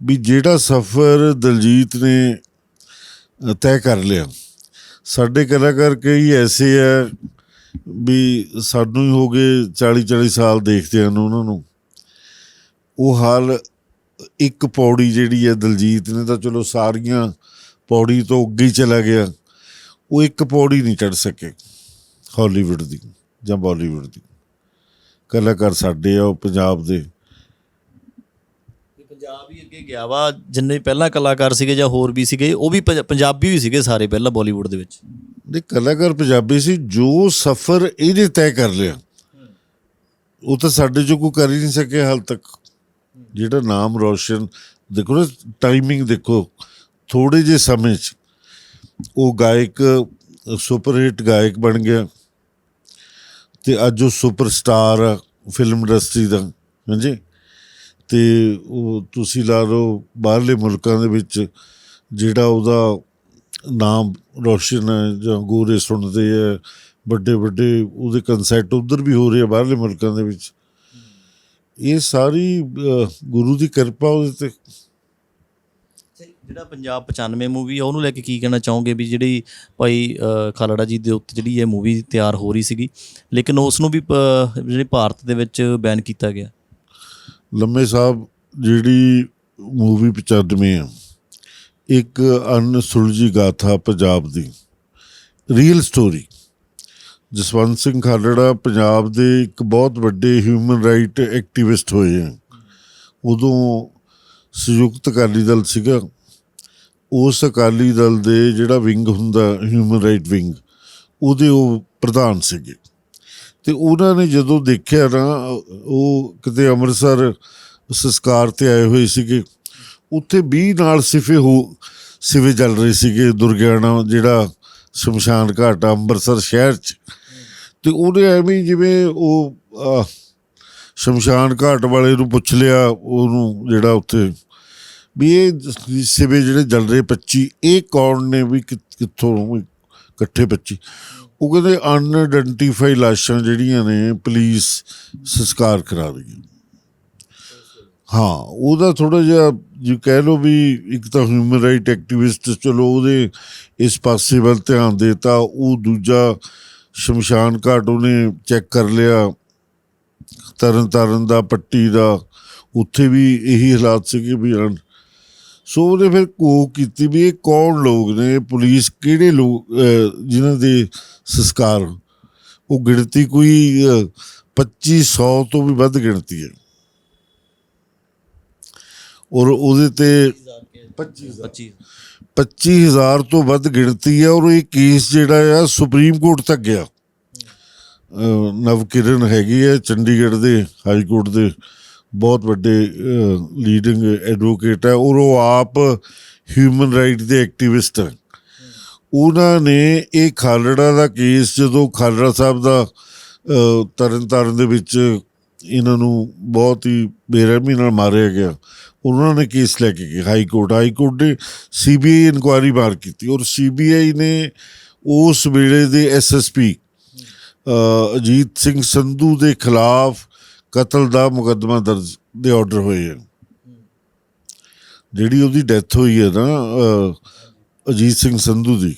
Speaker 1: ਵੀ ਜਿਹੜਾ ਸਫ਼ਰ ਦਲਜੀਤ ਨੇ ਤੈਅ ਕਰ ਲਿਆ, ਸਾਡੇ ਕਲਾਕਾਰ ਕਈ ਐਸੇ ਆ ਵੀ ਸਾਨੂੰ ਹੀ ਹੋ ਗਏ 40 40 ਸਾਲ ਦੇਖਦਿਆਂ ਨੂੰ ਉਹਨਾਂ ਨੂੰ। ਉਹ ਹਾਲ ਇੱਕ ਪੌੜੀ ਜਿਹੜੀ ਹੈ ਦਲਜੀਤ ਨੇ ਤਾਂ ਚਲੋ ਸਾਰੀਆਂ ਪੌੜੀ ਤੋਂ ਅੱਗੇ ਹੀ ਚਲਾ ਗਿਆ, ਉਹ ਇੱਕ ਪੌੜੀ ਨਹੀਂ ਚੜ ਸਕੇ ਹਾਲੀਵੁੱਡ ਦੀ ਜਾਂ ਬਾਲੀਵੁੱਡ ਦੀ। ਕਲਾਕਾਰ ਸਾਡੇ ਆ, ਉਹ ਪੰਜਾਬ ਦੇ।
Speaker 2: ਪੰਜਾਬ ਹੀ ਅੱਗੇ ਗਿਆ ਵਾ, ਜਿੰਨੇ ਪਹਿਲਾਂ ਕਲਾਕਾਰ ਸੀਗੇ ਜਾਂ ਹੋਰ ਵੀ ਸੀਗੇ, ਉਹ ਵੀ ਪੰਜਾਬੀ ਹੀ ਸੀਗੇ ਸਾਰੇ ਪਹਿਲਾਂ ਬਾਲੀਵੁੱਡ ਦੇ ਵਿੱਚ।
Speaker 1: ਦੇ ਕਲਾਕਾਰ ਪੰਜਾਬੀ ਸੀ, ਜੋ ਸਫ਼ਰ ਇਹਨੇ ਤੈਅ ਕਰ ਲਿਆ। ਉਹ ਤਾਂ ਸਾਡੇ ਜੋ ਕੋਈ ਕਰ ਹੀ ਨਹੀਂ ਸਕਿਆ ਹਾਲ ਤੱਕ। ਜਿਹੜਾ ਨਾਮ ਰੋਸ਼ਨ, ਦੇਖੋ ਨਾ ਟਾਈਮਿੰਗ ਦੇਖੋ ਥੋੜੇ ਜਿਹੇ ਸਮੇਂ 'ਚ ਉਹ ਗਾਇਕ, ਸੁਪਰ ਹਿੱਟ ਗਾਇਕ ਬਣ ਗਿਆ। ਤੇ ਅੱਜ ਉਹ ਸੁਪਰਸਟਾਰ ਆ, ਫਿਲਮ ਇੰਡਸਟਰੀ ਦਾ, ਹਾਂਜੀ? ਤੇ ਉਹ ਤੁਸੀਂ ਲਾ ਲਓ ਬਾਹਰਲੇ ਮੁਲਕਾਂ ਦੇ ਵਿੱਚ ਜਿਹੜਾ ਉਹਦਾ ਨਾਮ ਰੋਸ਼ਨ ਹੈ ਜਾਂ ਗੋਰੇ ਸੁਣਦੇ ਆ, ਵੱਡੇ ਵੱਡੇ ਉਹਦੇ ਕਨਸਰਟ ਉਧਰ ਵੀ ਹੋ ਰਹੇ ਆ ਬਾਹਰਲੇ ਮੁਲਕਾਂ ਦੇ ਵਿੱਚ। ਇਹ ਸਾਰੀ ਗੁਰੂ ਦੀ ਕਿਰਪਾ ਉਹਦੇ ਤੇ।
Speaker 2: ਜਿਹੜਾ ਪੰਜਾਬ 95 ਮੂਵੀ ਆ, ਉਹਨੂੰ ਲੈ ਕੇ ਕੀ ਕਹਿਣਾ ਚਾਹੋਗੇ ਵੀ ਜਿਹੜੀ ਭਾਈ ਖਾਲੜਾ ਜੀ ਦੇ ਉੱਤੇ ਜਿਹੜੀ ਇਹ ਮੂਵੀ ਤਿਆਰ ਹੋ ਰਹੀ ਸੀਗੀ, ਲੇਕਿਨ ਉਸ ਨੂੰ ਵੀ ਪ- ਜਿਹੜੇ ਭਾਰਤ ਦੇ ਵਿੱਚ ਬੈਨ ਕੀਤਾ ਗਿਆ।
Speaker 1: ਲੰਮੇ ਸਾਹਿਬ ਜਿਹੜੀ ਮੂਵੀ 95 ਆ, ਇੱਕ ਅਨਸੁਲਝੀ ਗਾਥਾ ਪੰਜਾਬ ਦੀ ਰੀਅਲ ਸਟੋਰੀ ਜਸਵੰਤ ਸਿੰਘ ਖਾਲੜਾ ਪੰਜਾਬ ਦੇ ਇੱਕ ਬਹੁਤ ਵੱਡੇ ਹਿਊਮਨ ਰਾਈਟ ਐਕਟਿਵਿਸਟ ਹੋਏ ਆ। ਉਦੋਂ ਸੰਯੁਕਤ ਅਕਾਲੀ ਦਲ ਸੀਗਾ। ਉਸ ਅਕਾਲੀ ਦਲ ਦੇ ਜਿਹੜਾ ਵਿੰਗ ਹੁੰਦਾ ਹਿਊਮਨ ਰਾਈਟ ਵਿੰਗ ਉਹਦੇ ਉਹ ਪ੍ਰਧਾਨ ਸੀਗੇ। ਤੇ ਉਹਨਾਂ ਨੇ ਜਦੋਂ ਦੇਖਿਆ ਨਾ, ਉਹ ਕਿਤੇ ਅੰਮ੍ਰਿਤਸਰ ਸੰਸਕਾਰ ਤੇ ਆਏ ਹੋਏ ਸੀਗੇ, ਉੱਥੇ 20 ਨਾਲ ਸਿਫੇ ਹੋ, ਸਿਵੇ ਚੱਲ ਰਹੇ ਸੀਗੇ ਦੁਰਗਿਆਣਾ ਜਿਹੜਾ ਸ਼ਮਸ਼ਾਨ ਘਾਟ ਆ ਅੰਮ੍ਰਿਤਸਰ ਸ਼ਹਿਰ 'ਚ। ਤੇ ਉਹਨੇ ਐਵੇਂ ਜਿਵੇਂ ਉਹ ਸ਼ਮਸ਼ਾਨ ਘਾਟ ਵਾਲੇ ਨੂੰ ਪੁੱਛ ਲਿਆ, ਉਹਨੂੰ ਜਿਹੜਾ ਉੱਥੇ ਵੀ ਇਹ ਸਿਵੇ ਜਿਹੜੇ ਜਲ ਰਹੇ 25 ਇਹ ਕੌਣ ਨੇ ਵੀ ਕਿੱਥੋਂ ਇਕੱਠੇ 25 ਉਹ ਕਹਿੰਦੇ ਅਨਆਇਡੈਂਟੀਫਾਈ ਲਾਸ਼ਾਂ ਜਿਹੜੀਆਂ ਨੇ ਪੁਲਿਸ ਸੰਸਕਾਰ ਕਰਾ ਰਹੀ ਹੈ ਹਾਂ, ਉਹਦਾ ਥੋੜਾ ਜਿਹਾ ਜੇ ਕਹਿ ਲਓ ਵੀ ਇੱਕ ਤਾਂ ਹਿਊਮਨ ਰਾਈਟ ਐਕਟਿਵਿਸਟ ਚਲੋ ਉਹਦੇ ਇਸ ਪਾਸੇ ਵੱਲ ਧਿਆਨ ਦੇਤਾ, ਉਹ ਦੂਜਾ ਸ਼ਮਸ਼ਾਨ ਘਾਟ ਉਹਨੇ ਚੈੱਕ ਕਰ ਲਿਆ, ਤਰਨ ਤਾਰਨ ਦਾ, ਪੱਟੀ ਦਾ, ਉੱਥੇ ਵੀ ਇਹੀ ਹਾਲਾਤ ਸੀਗੇ ਵੀ ਅਨ- ਸੋ ਉਹਨੇ ਫਿਰ ਕੋਕ ਕੀਤੀ ਵੀ ਇਹ ਕੌਣ ਲੋਕ ਨੇ ਪੁਲਿਸ ਕਿਹੜੇ ਲੋਕ ਜਿਨ੍ਹਾਂ ਦੇ ਸੰਸਕਾਰ ਉਹ ਗਿਣਤੀ ਕੋਈ ਅਹ, 2500 ਤੋਂ ਵੀ ਵੱਧ ਗਿਣਤੀ ਹੈ। ਔਰ ਉਹਦੇ ਤੇ 25
Speaker 2: 25
Speaker 1: 25000 ਤੋਂ ਵੱਧ ਗਿਣਤੀ ਹੈ ਔਰ ਇਹ ਕੇਸ ਜਿਹੜਾ ਆ ਸੁਪਰੀਮ ਕੋਰਟ ਤੱਕ ਗਿਆ। ਨਵਕਿਰਨ ਹੈਗੀ ਹੈ ਚੰਡੀਗੜ੍ਹ ਦੇ ਹਾਈ ਕੋਰਟ ਦੇ ਬਹੁਤ ਵੱਡੇ ਲੀਡਿੰਗ ਐਡਵੋਕੇਟ ਹੈ। ਔਰ ਉਹ ਆਪ ਹਿਊਮਨ ਰਾਈਟ ਦੇ ਐਕਟਿਵਿਸਟ ਹਨ। ਉਹਨਾਂ ਨੇ ਇਹ ਖਾਲੜਾ ਦਾ ਕੇਸ ਜਦੋਂ ਖਾਲੜਾ ਸਾਹਿਬ ਦਾ ਅਹ, ਤਰਨ ਤਾਰਨ ਦੇ ਵਿੱਚ ਇਹਨਾਂ ਨੂੰ ਬਹੁਤ ਹੀ ਬੇਰਹਿਮੀ ਨਾਲ ਮਾਰਿਆ ਗਿਆ ਉਹਨਾਂ ਨੇ ਕੇਸ ਲੈ ਕੇ ਹਾਈ ਕੋਰਟ ਹਾਈ ਕੋਰਟ ਨੇ ਸੀਬੀਆਈ ਇਨਕੁਆਇਰੀ ਮਾਰ ਕੀਤੀ ਔਰ ਸੀਬੀਆਈ ਨੇ ਉਸ ਵੇਲੇ ਦੇ ਐਸਐਸਪੀ ਅਜੀਤ ਸਿੰਘ ਸੰਧੂ ਦੇ ਖਿਲਾਫ ਕਤਲ ਦਾ ਮੁਕੱਦਮਾ ਦਰਜ ਦੇ ਆਰਡਰ ਹੋਏ ਹਨ ਜਿਹੜੀ ਉਹਦੀ ਡੈਥ ਹੋਈ ਹੈ ਨਾ ਅਜੀਤ ਸਿੰਘ ਸੰਧੂ ਦੀ,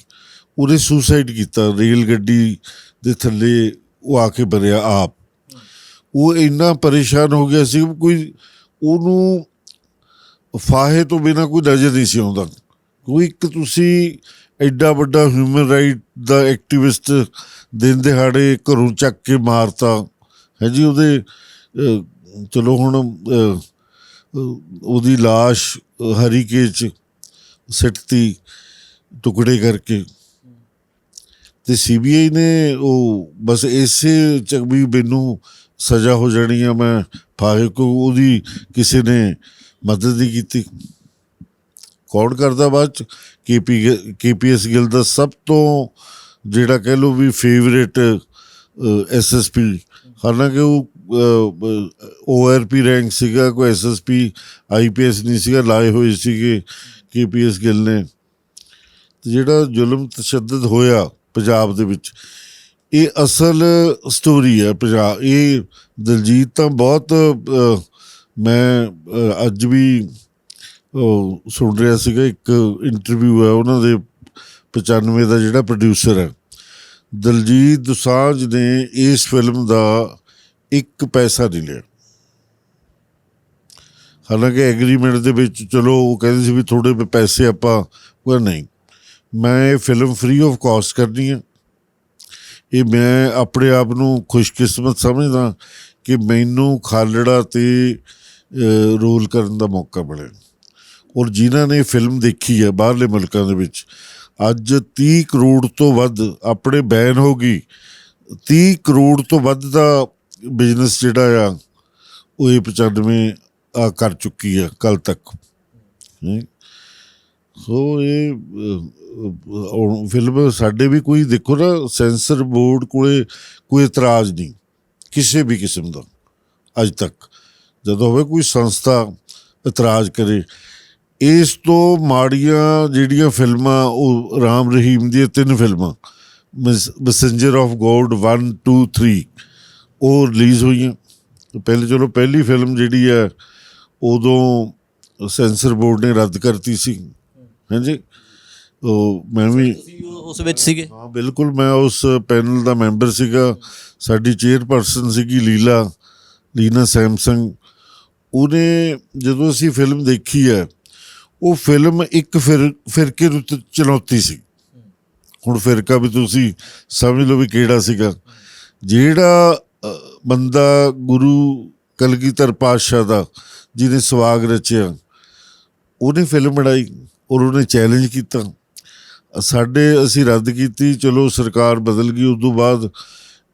Speaker 1: ਉਹਨੇ ਸੁਸਾਈਡ ਕੀਤਾ, ਰੇਲ ਗੱਡੀ ਦੇ ਥੱਲੇ ਉਹ ਆ ਕੇ ਬਰਿਆ ਆਪ। ਉਹ ਇੰਨਾ ਪਰੇਸ਼ਾਨ ਹੋ ਗਿਆ ਸੀ, ਕੋਈ ਉਹਨੂੰ ਫਾਹੇ ਤੋਂ ਬਿਨਾ ਕੋਈ ਨਜ਼ਰ ਨਹੀਂ ਸੀ ਆਉਂਦਾ। ਕੋਈ ਇੱਕ ਤੁਸੀਂ ਐਡਾ ਵੱਡਾ ਹਿਊਮਨ ਰਾਈਟ ਦਾ ਐਕਟਿਵਿਸਟ ਦਿਨ ਦਿਹਾੜੇ ਘਰੋਂ ਚੱਕ ਕੇ ਮਾਰਤਾ, ਹੈ ਜੀ, ਉਹਦੇ ਚਲੋ ਹੁਣ ਅਹ, ਅਹ, ਉਹਦੀ লাশ ਹਰੀਕੇ ਚ ਸਿੱਟਤੀ ਟੁਕੜੇ ਕਰਕੇ। ਤੇ ਸੀਬੀਆਈ ਨੇ ਉਹ ਬਸ ਇਸੇ ਚ ਵੀ ਮੈਨੂੰ ਸਜ਼ਾ ਹੋ ਜਾਣੀ ਆ ਮੈਂ ਫਾਹੇ ਕੋ ਉਹਦੀ ਕਿਸੇ ਨੇ ਮਦਦ ਨਹੀਂ ਕੀਤੀ। ਕੌਣ ਕਰਦਾ ਬਾਅਦ ਚ? ਕੇਪੀ ਕੇਪੀਐਸ ਗਿੱਲ ਦਾ ਸਭ ਤੋਂ ਜਿਹੜਾ ਕਹਿ ਲਓ ਵੀ ਫੇਵਰੇਟ ਐਸਐਸਪੀ ਹਾਲਾਂਕਿ ਉਹ ਓਆਰਪੀ ਰੈਂਕ ਸੀਗਾ, ਕੋਈ ਐਸਐਸਪੀ ਆਈਪੀਐਸ ਨਹੀਂ ਸੀਗਾ, ਲਾਏ ਹੋਏ ਸੀਗੇ ਕੇਪੀਐਸ ਗਿੱਲ ਨੇ। ਤੇ ਜਿਹੜਾ ਜ਼ੁਲਮ ਤਸ਼ੱਦਦ ਹੋਇਆ ਪੰਜਾਬ ਦੇ ਵਿੱਚ, ਇਹ ਅਸਲ ਸਟੋਰੀ ਹੈ ਪੰਜਾਬ, ਇਹ ਦਲਜੀਤ ਤਾਂ ਬਹੁਤ ਮੈਂ ਅੱਜ ਵੀ ਸੁਣ ਰਿਹਾ ਸੀਗਾ, ਇੱਕ ਇੰਟਰਵਿਊ ਹੈ ਉਹਨਾਂ ਦੇ 95 ਦਾ ਜਿਹੜਾ ਪ੍ਰੋਡਿਊਸਰ ਹੈ। ਦਲਜੀਤ ਦੋਸਾਂਝ ਨੇ ਇਸ ਫਿਲਮ ਦਾ ਇੱਕ ਪੈਸਾ ਨਹੀਂ ਲਿਆ ਹਾਲਾਂਕਿ ਐਗਰੀਮੈਂਟ ਦੇ ਵਿੱਚ ਚਲੋ ਉਹ ਕਹਿੰਦੇ ਸੀ ਵੀ ਥੋੜੇ ਪੈਸੇ ਆਪਾਂ ਉਹ ਨਹੀਂ। ਮੈਂ ਇਹ ਫਿਲਮ ਫ੍ਰੀ ਆਫ ਕਾਸਟ ਕਰਨੀ ਹੈ ਇਹ ਮੈਂ ਆਪਣੇ ਆਪ ਨੂੰ ਖੁਸ਼ਕਿਸਮਤ ਸਮਝਦਾ ਕਿ ਮੈਨੂੰ ਖਾਲੜਾ ਤੇ ਰੋਲ ਕਰਨ ਦਾ ਮੌਕਾ ਮਿਲਿਆ। ਔਰ ਜਿਨ੍ਹਾਂ ਨੇ ਫਿਲਮ ਦੇਖੀ ਹੈ ਬਾਹਰਲੇ ਮੁਲਕਾਂ ਦੇ ਵਿੱਚ, ਅੱਜ 30 ਕਰੋੜ ਤੋਂ ਵੱਧ ਆਪਣੇ ਬੈਨ ਹੋ ਗਈ। 30 ਕਰੋੜ ਤੋਂ ਵੱਧ ਦਾ ਬਿਜ਼ਨਸ ਜਿਹੜਾ ਆ, ਉਹ ਇਹ 95 ਆ ਕਰ ਚੁੱਕੀ ਆ ਕੱਲ ਤੱਕ। ਸੋ ਇਹ ਫਿਲਮ ਸਾਡੇ ਵੀ ਕੋਈ, ਦੇਖੋ ਨਾ ਸੈਂਸਰ ਬੋਰਡ ਕੋਲੇ ਕੋਈ ਇਤਰਾਜ਼ ਨਹੀਂ, ਕਿਸੇ ਵੀ ਕਿਸਮ ਦਾ, ਅੱਜ ਤੱਕ। ਜਦੋਂ ਹੋਵੇ ਕੋਈ ਸੰਸਥਾ ਇਤਰਾਜ਼ ਕਰੇ, ਇਸ ਤੋਂ ਮਾੜੀਆਂ ਜਿਹੜੀਆਂ ਫਿਲਮਾਂ ਉਹ ਰਾਮ ਰਹੀਮ ਦੀਆਂ ਤਿੰਨ ਫਿਲਮਾਂ ਮੈਸੇਂਜਰ ਆਫ ਗੋਡ 1 2 3 ਉਹ ਰਿਲੀਜ਼ ਹੋਈਆਂ। ਪਹਿਲੇ ਚਲੋ ਪਹਿਲੀ ਫਿਲਮ ਜਿਹੜੀ ਹੈ ਉਦੋਂ ਸੈਂਸਰ ਬੋਰਡ ਨੇ ਰੱਦ ਕਰਤੀ ਸੀ। ਹਾਂਜੀ? ਉਹ ਮੈਂ ਵੀ
Speaker 2: ਉਸ ਵਿੱਚ ਸੀਗੇ?
Speaker 1: ਹਾਂ ਬਿਲਕੁਲ ਮੈਂ ਉਸ ਪੈਨਲ ਦਾ ਮੈਂਬਰ ਸੀਗਾ। ਸਾਡੀ ਚੇਅਰਪਰਸਨ ਸੀਗੀ ਲੀਲਾ ਲੀਨਾ ਸੈਮਸੰਗ। ਉਹਨੇ ਜਦੋਂ ਅਸੀਂ ਫਿਲਮ ਦੇਖੀ ਹੈ ਉਹ ਫਿਲਮ ਇੱਕ ਫਿਰ ਫਿਰਕੇ ਨੂੰ ਚੁਣੌਤੀ ਸੀ। ਹੁਣ ਫਿਰਕਾ ਵੀ ਤੁਸੀਂ ਸਮਝ ਲਓ ਵੀ ਕਿਹੜਾ ਸੀਗਾ। ਜਿਹੜਾ ਬੰਦਾ ਗੁਰੂ ਕਲਗੀਧਰ ਪਾਤਸ਼ਾਹ ਦਾ, ਜਿਹਨੇ ਸਵਾਗ ਰਚਿਆ, ਉਹਨੇ ਫਿਲਮ ਬਣਾਈ ਔਰ ਉਹਨੇ ਚੈਲੰਜ ਕੀਤਾ। ਸਾਡੇ ਅਸੀਂ ਰੱਦ ਕੀਤੀ, ਚਲੋ ਸਰਕਾਰ ਬਦਲ ਗਈ, ਉਸ ਤੋਂ ਬਾਅਦ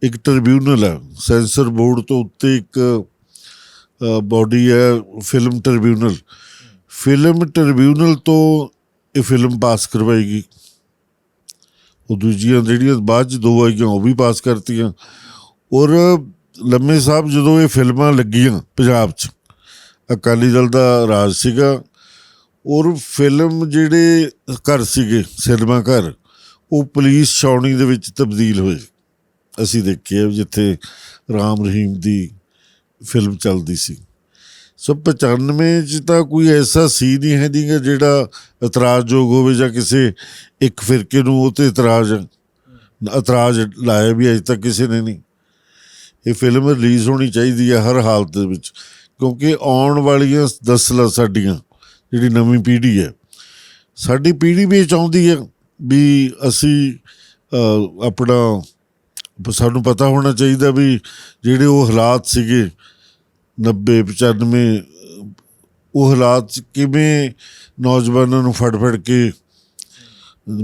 Speaker 1: ਇੱਕ ਟ੍ਰਿਬਿਊਨਲ ਹੈ ਸੈਂਸਰ ਬੋਰਡ ਤੋਂ ਉੱਤੇ ਇੱਕ ਬਾਡੀ ਹੈ ਫਿਲਮ ਟ੍ਰਿਬਿਊਨਲ ਫਿਲਮ ਟ੍ਰਿਬਿਊਨਲ ਤੋਂ ਇਹ ਫਿਲਮ ਪਾਸ ਕਰਵਾਏਗੀ ਉਹ ਦੂਜੀਆਂ ਜਿਹੜੀਆਂ ਬਾਅਦ ਚ ਦੋ ਆਈਆਂ, ਉਹ ਵੀ ਪਾਸ ਕਰਤੀਆਂ। ਔਰ ਲੰਮੇ ਸਾਹਿਬ ਜਦੋਂ ਇਹ ਫਿਲਮਾਂ ਲੱਗੀਆਂ ਪੰਜਾਬ 'ਚ, ਅਕਾਲੀ ਦਲ ਦਾ ਰਾਜ ਸੀਗਾ, ਔਰ ਫਿਲਮ ਜਿਹੜੇ ਘਰ ਸੀਗੇ, ਸਿਨੇਮਾ ਘਰ, ਉਹ ਪੁਲਿਸ ਛਾਉਣੀ ਦੇ ਵਿੱਚ ਤਬਦੀਲ ਹੋਏ। ਅਸੀਂ ਦੇਖਿਆ ਜਿੱਥੇ ਰਾਮ ਰਹੀਮ ਦੀ ਫਿਲਮ ਚੱਲਦੀ ਸੀ। ਸੋ 95 ਚ ਤਾਂ ਕੋਈ ਐਸਾ ਸੀ ਨਹੀਂ ਹੈ ਜੀ ਜਿਹੜਾ ਇਤਰਾਜ਼ਯੋਗ ਹੋਵੇ ਜਾਂ ਕਿਸੇ ਇੱਕ ਫਿਰਕੇ ਨੂੰ ਉਹ ਤੇ ਇਤਰਾਜ਼ ਇਤਰਾਜ਼ ਲਾਇਆ ਵੀ ਅਜੇ ਤੱਕ ਕਿਸੇ ਨੇ ਨਹੀਂ। ਇਹ ਫਿਲਮ ਰਿਲੀਜ਼ ਹੋਣੀ ਚਾਹੀਦੀ ਹੈ ਹਰ ਹਾਲਤ ਦੇ ਵਿੱਚ, ਕਿਉਂਕਿ ਆਉਣ ਵਾਲੀਆਂ ਦਸਲਾਂ ਸਾਡੀਆਂ, ਜਿਹੜੀ ਨਵੀਂ ਪੀੜ੍ਹੀ ਹੈ, ਸਾਡੀ ਪੀੜ੍ਹੀ ਵੀ ਇਹ ਚਾਹੁੰਦੀ ਹੈ ਵੀ ਅਸੀਂ ਆਪਣਾ ਸਾਨੂੰ ਪਤਾ ਹੋਣਾ ਚਾਹੀਦਾ ਵੀ ਜਿਹੜੇ ਉਹ ਹਾਲਾਤ ਸੀਗੇ 90 95 ਉਹ ਹਾਲਾਤ 'ਚ ਕਿਵੇਂ ਨੌਜਵਾਨਾਂ ਨੂੰ ਫੜ ਫੜ ਕੇ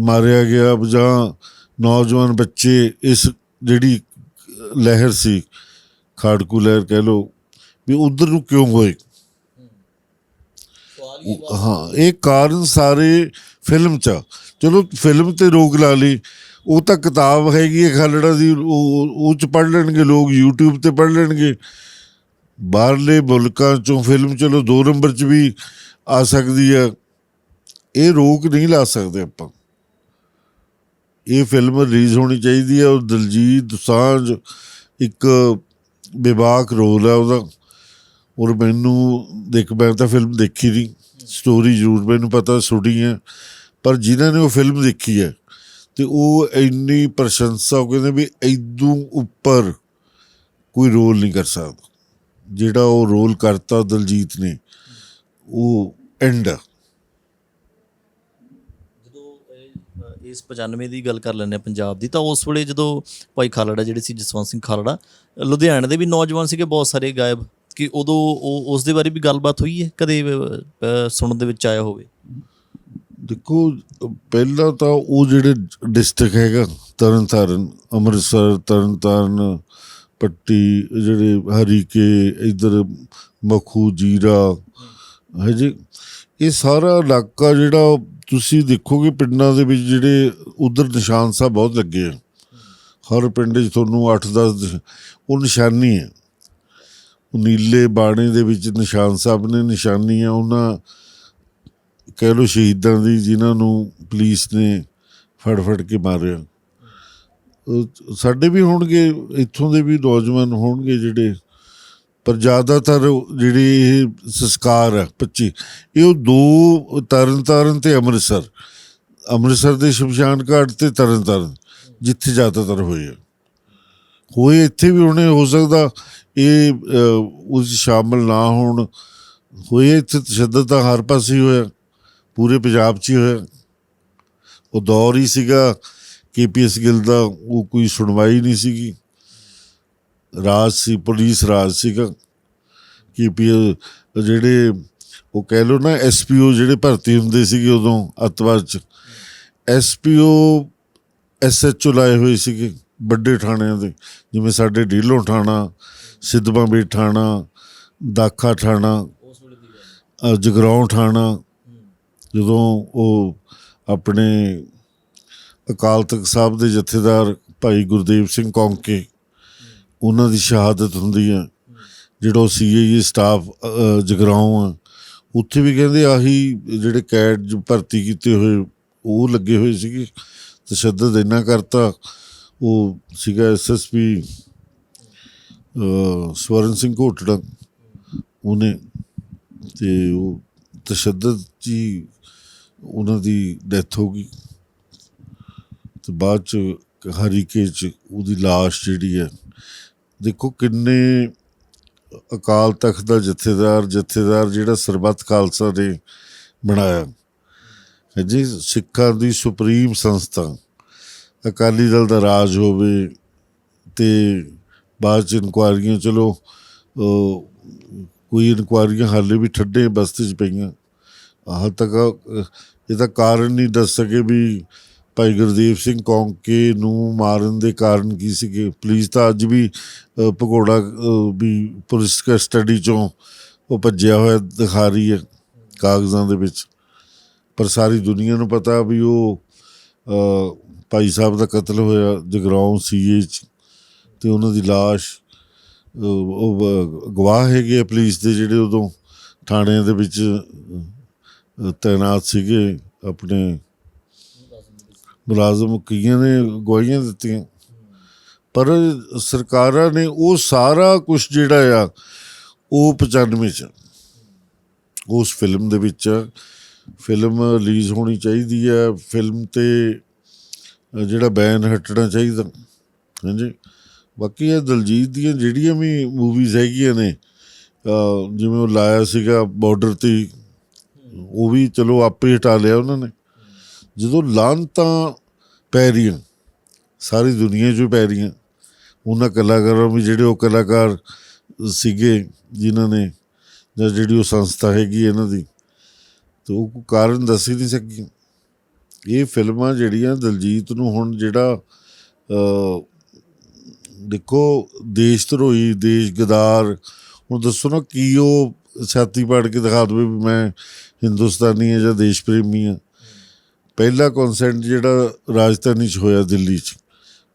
Speaker 1: ਮਾਰਿਆ ਗਿਆ ਜਾਂ ਨੌਜਵਾਨ ਬੱਚੇ ਇਸ ਜਿਹੜੀ ਲਹਿਰ ਸੀ ਖਾੜਕੂ ਲਹਿਰ ਕਹਿ ਲੋ ਵੀ ਉਧਰ ਨੂੰ ਕਿਉਂ ਹੋਏ? ਹਾਂ ਇਹ ਕਾਰਨ ਸਾਰੇ ਫਿਲਮ ਚ। ਚਲੋ ਫਿਲਮ ਤੇ ਰੋਕ ਲਾ ਲਈ। ਉਹ ਤਾਂ ਕਿਤਾਬ ਹੈਗੀ ਹੈ ਖਾਲੜਾ ਦੀ ਉਹ ਉਹ ਚ ਪੜ ਲੈਣਗੇ ਲੋਕ YouTube ਤੇ ਪੜ ਲੈਣਗੇ। ਬਾਹਰਲੇ ਮੁਲਕਾਂ ਚੋਂ ਫਿਲਮ ਚਲੋ 2 ਨੰਬਰ ਚ ਵੀ ਆ ਸਕਦੀ ਹੈ। ਇਹ ਰੋਕ ਨਹੀਂ ਲਾ ਸਕਦੇ ਆਪਾਂ। ਇਹ ਫਿਲਮ ਰਿਲੀਜ਼ ਹੋਣੀ ਚਾਹੀਦੀ ਹੈ ਉਹ ਦਲਜੀਤ ਸਾਂਝ ਇੱਕ ਵਿਵਾਕ ਰੋਲ ਹੈ ਉਹਦਾ। ਔਰ ਮੈਨੂੰ ਦੇਖ, ਮੈਂ ਤਾਂ ਫਿਲਮ ਦੇਖੀ ਨਹੀਂ ਸਟੋਰੀ ਜ਼ਰੂਰ ਮੈਨੂੰ ਪਤਾ ਸੁਣੀ ਹੈ ਪਰ ਜਿਨ੍ਹਾਂ ਨੇ ਉਹ ਫਿਲਮ ਦੇਖੀ ਹੈ ਤੇ ਉਹ ਇੰਨੀ ਪ੍ਰਸ਼ੰਸਾ, ਉਹ ਕਹਿੰਦੇ ਵੀ ਐਦੂ ਉੱਪਰ ਕੋਈ ਰੋਲ ਨਹੀਂ ਕਰ ਸਕਦਾ। ਜਿਹੜਾ ਉਹ ਰੋਲ ਕਰਤਾ ਦਲਜੀਤ ਨੇ, ਉਹ ਐਂਡ ਆ
Speaker 2: ਜਦੋਂ ਇਹ, ਅ, ਇਸ 95 ਦੀ ਗੱਲ ਕਰ ਲੈਂਦੇ ਆ ਪੰਜਾਬ ਦੀ, ਤਾਂ ਉਸ ਵੇਲੇ ਜਦੋਂ ਭਾਈ ਖਾਲੜਾ ਜਿਹੜੇ ਸੀ, ਜਸਵੰਤ ਸਿੰਘ ਖਾਲੜਾ, ਲੁਧਿਆਣੇ ਦੇ ਵੀ ਨੌਜਵਾਨ ਸੀਗੇ, ਬਹੁਤ ਸਾਰੇ ਗਾਇਬ, ਕਿ ਉਦੋਂ ਉਹ, ਉਸ ਦੇ ਬਾਰੇ ਵੀ ਗੱਲਬਾਤ ਹੋਈ ਹੈ? ਕਦੇ ਸੁਣਨ ਦੇ ਵਿੱਚ ਆਇਆ ਹੋਵੇ।
Speaker 1: ਦੇਖੋ, ਪਹਿਲਾਂ ਤਾਂ ਉਹ ਜਿਹੜੇ ਡਿਸਟ੍ਰਿਕਟ ਹੈਗਾ, ਤਰਨਤਾਰਨ, ਅੰਮ੍ਰਿਤਸਰ, ਤਰਨਤਾਰਨ, ਪੱਟੀ, ਜਿਹੜੇ ਹਰੀਕੇ, ਇਧਰ ਮਖੂ, ਜੀਰਾ ਹੈ ਜੀ ਇਹ ਸਾਰਾ ਇਲਾਕਾ ਜਿਹੜਾ ਤੁਸੀਂ ਦੇਖੋਗੇ ਪਿੰਡਾਂ ਦੇ ਵਿੱਚ ਜਿਹੜੇ ਉਧਰ ਨਿਸ਼ਾਨ ਸਾਹਿਬ ਬਹੁਤ ਲੱਗੇ ਆ। ਹਰ ਪਿੰਡ 'ਚ ਤੁਹਾਨੂੰ 8-10 ਉਹ ਨਿਸ਼ਾਨੀ ਹੈ। ਉਹ ਨੀਲੇ ਬਾਣੇ ਦੇ ਵਿੱਚ ਨਿਸ਼ਾਨ ਸਾਹਿਬ ਨੇ ਨਿਸ਼ਾਨੀ ਆ। ਉਹਨਾਂ ਕਹਿ ਲਓ ਸ਼ਹੀਦਾਂ ਦੀ ਜਿਨ੍ਹਾਂ ਨੂੰ ਪੁਲਿਸ ਨੇ ਫੜ ਫੜ ਕੇ ਮਾਰਿਆ। ਸਾਡੇ ਵੀ ਹੋਣਗੇ, ਇੱਥੋਂ ਦੇ ਵੀ ਨੌਜਵਾਨ ਹੋਣਗੇ ਜਿਹੜੇ ਪਰ ਜ਼ਿਆਦਾਤਰ ਜਿਹੜੀ ਇਹ ਸੰਸਕਾਰ ਹੈ 25 ਇਹ ਉਹ ਦੋ ਤਰਨ ਤਾਰਨ ਤੇ ਅੰਮ੍ਰਿਤਸਰ। ਅੰਮ੍ਰਿਤਸਰ ਦੇ ਸ਼ਮਸ਼ਾਨ ਘਾਟ ਤੇ ਤਰਨ ਤਾਰਨ ਜਿੱਥੇ ਜ਼ਿਆਦਾਤਰ ਹੋਏ ਆ। ਹੋਏ ਇੱਥੇ ਵੀ ਹੋਣੇ ਹੋ ਸਕਦਾ ਇਹ ਅ, ਉਸ 'ਚ ਸ਼ਾਮਲ ਨਾ ਹੋਣ। ਹੋਏ ਇੱਥੇ ਤਸ਼ੱਦਦ ਤਾਂ ਹਰ ਪਾਸੇ ਹੀ ਹੋਇਆ ਪੂਰੇ ਪੰਜਾਬ 'ਚ ਹੀ ਹੋਇਆ। ਉਹ ਦੌਰ ਹੀ ਸੀਗਾ ਕੇਪੀਐਸ ਗਿੱਲ ਦਾ ਉਹ ਕੋਈ ਸੁਣਵਾਈ ਨਹੀਂ ਸੀਗੀ। ਰਾਜ ਸੀ, ਪੁਲਿਸ ਰਾਜ ਸੀਗਾ ਕਿ ਕੇਪੀਐਸ ਜਿਹੜੇ ਉਹ ਕਹਿ ਲੋ ਨਾ ਐਸਪੀਓ ਜਿਹੜੇ ਭਰਤੀ ਹੁੰਦੇ ਸੀਗੇ ਉਦੋਂ ਅੱਤਵਾਦ 'ਚ ਐਸਪੀਓ ਐਸਐਚਓ ਲਾਏ ਹੋਏ ਸੀਗੇ ਵੱਡੇ ਥਾਣਿਆਂ ਦੇ, ਜਿਵੇਂ ਸਾਡੇ ਢੀਲੋਂ ਥਾਣਾ, ਸਿੱਧਵਾਂ ਬੇਟ ਥਾਣਾ, ਦਾਖਾ ਥਾਣਾ ਜਗਰਾਉਂ ਥਾਣਾ, ਜਦੋਂ ਉਹ ਆਪਣੇ ਅਕਾਲ ਤਖਤ ਸਾਹਿਬ ਦੇ ਜਥੇਦਾਰ ਭਾਈ ਗੁਰਦੇਵ ਸਿੰਘ ਕੌਂਕੇ ਉਹਨਾਂ ਦੀ ਸ਼ਹਾਦਤ ਹੁੰਦੀ ਹੈ ਜਿਹੜਾ ਸੀਆਈਏ ਸਟਾਫ ਅ, ਜਗਰਾਉਂ ਆ ਉੱਥੇ ਵੀ ਕਹਿੰਦੇ ਆਹੀ ਜਿਹੜੇ ਕੈਡ ਜ ਭਰਤੀ ਕੀਤੇ ਹੋਏ ਉਹ ਲੱਗੇ ਹੋਏ ਸੀਗੇ। ਤਸ਼ੱਦਦ ਇੰਨਾ ਕਰਤਾ ਉਹ ਸੀਗਾ ਐਸਐਸਪੀ ਅਹ ਸਵਰਨ ਸਿੰਘ ਘੋਟੜਾ ਉਹਨੇ। ਤੇ ਉਹ ਤਸ਼ੱਦਦ ਜੀ ਉਹਨਾਂ ਦੀ ਡੈਥ ਹੋ ਗਈ। ਤੇ ਬਾਅਦ ਚ ਹਰੀਕੇ ਚ ਉਹਦੀ ਲਾਸ਼ ਜਿਹੜੀ ਹੈ ਦੇਖੋ ਕਿੰਨੇ ਅਕਾਲ ਤਖਤ ਦਾ ਜਥੇਦਾਰ ਜਥੇਦਾਰ ਜਿਹੜਾ ਸਰਬੱਤ ਖਾਲਸਾ ਨੇ ਬਣਾਇਆ। ਹੈ ਜੀ, ਸਿੱਖਾਂ ਦੀ ਸੁਪਰੀਮ ਸੰਸਥਾ। ਅਕਾਲੀ ਦਲ ਦਾ ਰਾਜ ਹੋਵੇ ਤੇ ਬਾਅਦ ਚ ਇਨਕੁਆਇਰੀਆਂ ਚਲੋ ਕੋਈ ਇਨਕੁਆਇਰੀਆਂ ਹਾਲੇ ਵੀ ਠੱਡੇ ਬਸਤੇ 'ਚ ਪਈਆਂ। ਹਾਲ ਤੱਕ ਇਹਦਾ ਕਾਰਨ ਨਹੀਂ ਦੱਸ ਸਕੇ ਵੀ ਭਾਈ ਗੁਰਦੀਪ ਸਿੰਘ ਕੌਂਕੇ ਨੂੰ ਮਾਰਨ ਦੇ ਕਾਰਨ ਕੀ ਸੀਗੇ? ਪੁਲਿਸ ਤਾਂ ਅੱਜ ਵੀ ਅਹ, ਭਗੌੜਾ ਵੀ ਪੁਲਿਸ ਕਸਟਡੀ ਚੋਂ ਉਹ ਭੱਜਿਆ ਹੋਇਆ ਦਿਖਾ ਰਹੀ ਹੈ ਕਾਗਜ਼ਾਂ ਦੇ ਵਿੱਚ। ਪਰ ਸਾਰੀ ਦੁਨੀਆ ਨੂੰ ਪਤਾ ਵੀ ਉਹ ਭਾਈ ਸਾਹਿਬ ਦਾ ਕਤਲ ਹੋਇਆ ਜਗਰਾਉਂ ਸੀਏ ਚ ਤੇ ਉਹਨਾਂ ਦੀ ਲਾਸ਼ ਉਹ ਗਵਾਹ ਹੈਗੇ ਆ ਪੁਲਿਸ ਦੇ ਜਿਹੜੇ ਉਦੋਂ ਥਾਣਿਆਂ ਦੇ ਵਿੱਚ ਤਾਇਨਾਤ ਸੀਗੇ ਆਪਣੇ ਮੁਲਾਜ਼ਮ ਕਈਆਂ ਨੇ ਗਵਾਹੀਆਂ ਦਿੱਤੀਆਂ। ਪਰ ਸਰਕਾਰਾਂ ਨੇ ਉਹ ਸਾਰਾ ਕੁਝ ਜਿਹੜਾ ਆ, ਉਹ 95 ਚ। ਉਸ ਫਿਲਮ ਦੇ ਵਿੱਚ ਫਿਲਮ ਰਿਲੀਜ਼ ਹੋਣੀ ਚਾਹੀਦੀ ਹੈ ਫਿਲਮ ਤੇ ਜਿਹੜਾ ਬੈਨ ਹਟਣਾ ਚਾਹੀਦਾ। ਹਾਂਜੀ। ਬਾਕੀ ਇਹ ਦਲਜੀਤ ਦੀਆਂ ਜਿਹੜੀਆਂ ਵੀ ਮੂਵੀਜ਼ ਹੈਗੀਆਂ ਨੇ ਜਿਵੇਂ ਉਹ ਲਾਇਆ ਸੀਗਾ ਬਾਰਡਰ ਤੇ, ਉਹ ਵੀ ਚਲੋ ਆਪੇ ਹਟਾ ਲਿਆ ਉਹਨਾਂ ਨੇ। ਜਦੋਂ ਲਾਂਤਾਂ ਪੈ ਰਹੀਆਂ, ਸਾਰੀ ਦੁਨੀਆ 'ਚ ਪੈ ਰਹੀਆਂ, ਉਹਨਾਂ ਕਲਾਕਾਰਾਂ ਵੀ ਜਿਹੜੇ ਉਹ ਕਲਾਕਾਰ ਸੀਗੇ ਜਿਨ੍ਹਾਂ ਨੇ, ਜਾਂ ਜਿਹੜੀ ਉਹ ਸੰਸਥਾ ਹੈਗੀ ਇਹਨਾਂ ਦੀ, ਤੇ ਉਹ ਕਾਰਨ ਦੱਸ ਹੀ ਨਹੀਂ ਸਕੀ ਇਹ ਫਿਲਮਾਂ ਜਿਹੜੀਆਂ ਦਲਜੀਤ ਨੂੰ ਹੁਣ ਜਿਹੜਾ ਦੇਖੋ ਦੇਸ਼ ਧਰੋਈ ਦੇਸ਼ ਗਦਾਰ, ਹੁਣ ਦੱਸੋ ਨਾ ਕੀ ਉਹ ਛਾਤੀ ਪਾੜ ਕੇ ਦਿਖਾ ਦੇਵੇ ਵੀ ਮੈਂ ਹਿੰਦੁਸਤਾਨੀ ਹਾਂ ਜਾਂ ਦੇਸ਼ ਪ੍ਰੇਮੀ ਹਾਂ। ਪਹਿਲਾ ਕਨਸਰਟ ਜਿਹੜਾ ਰਾਜਧਾਨੀ 'ਚ ਹੋਇਆ ਦਿੱਲੀ 'ਚ,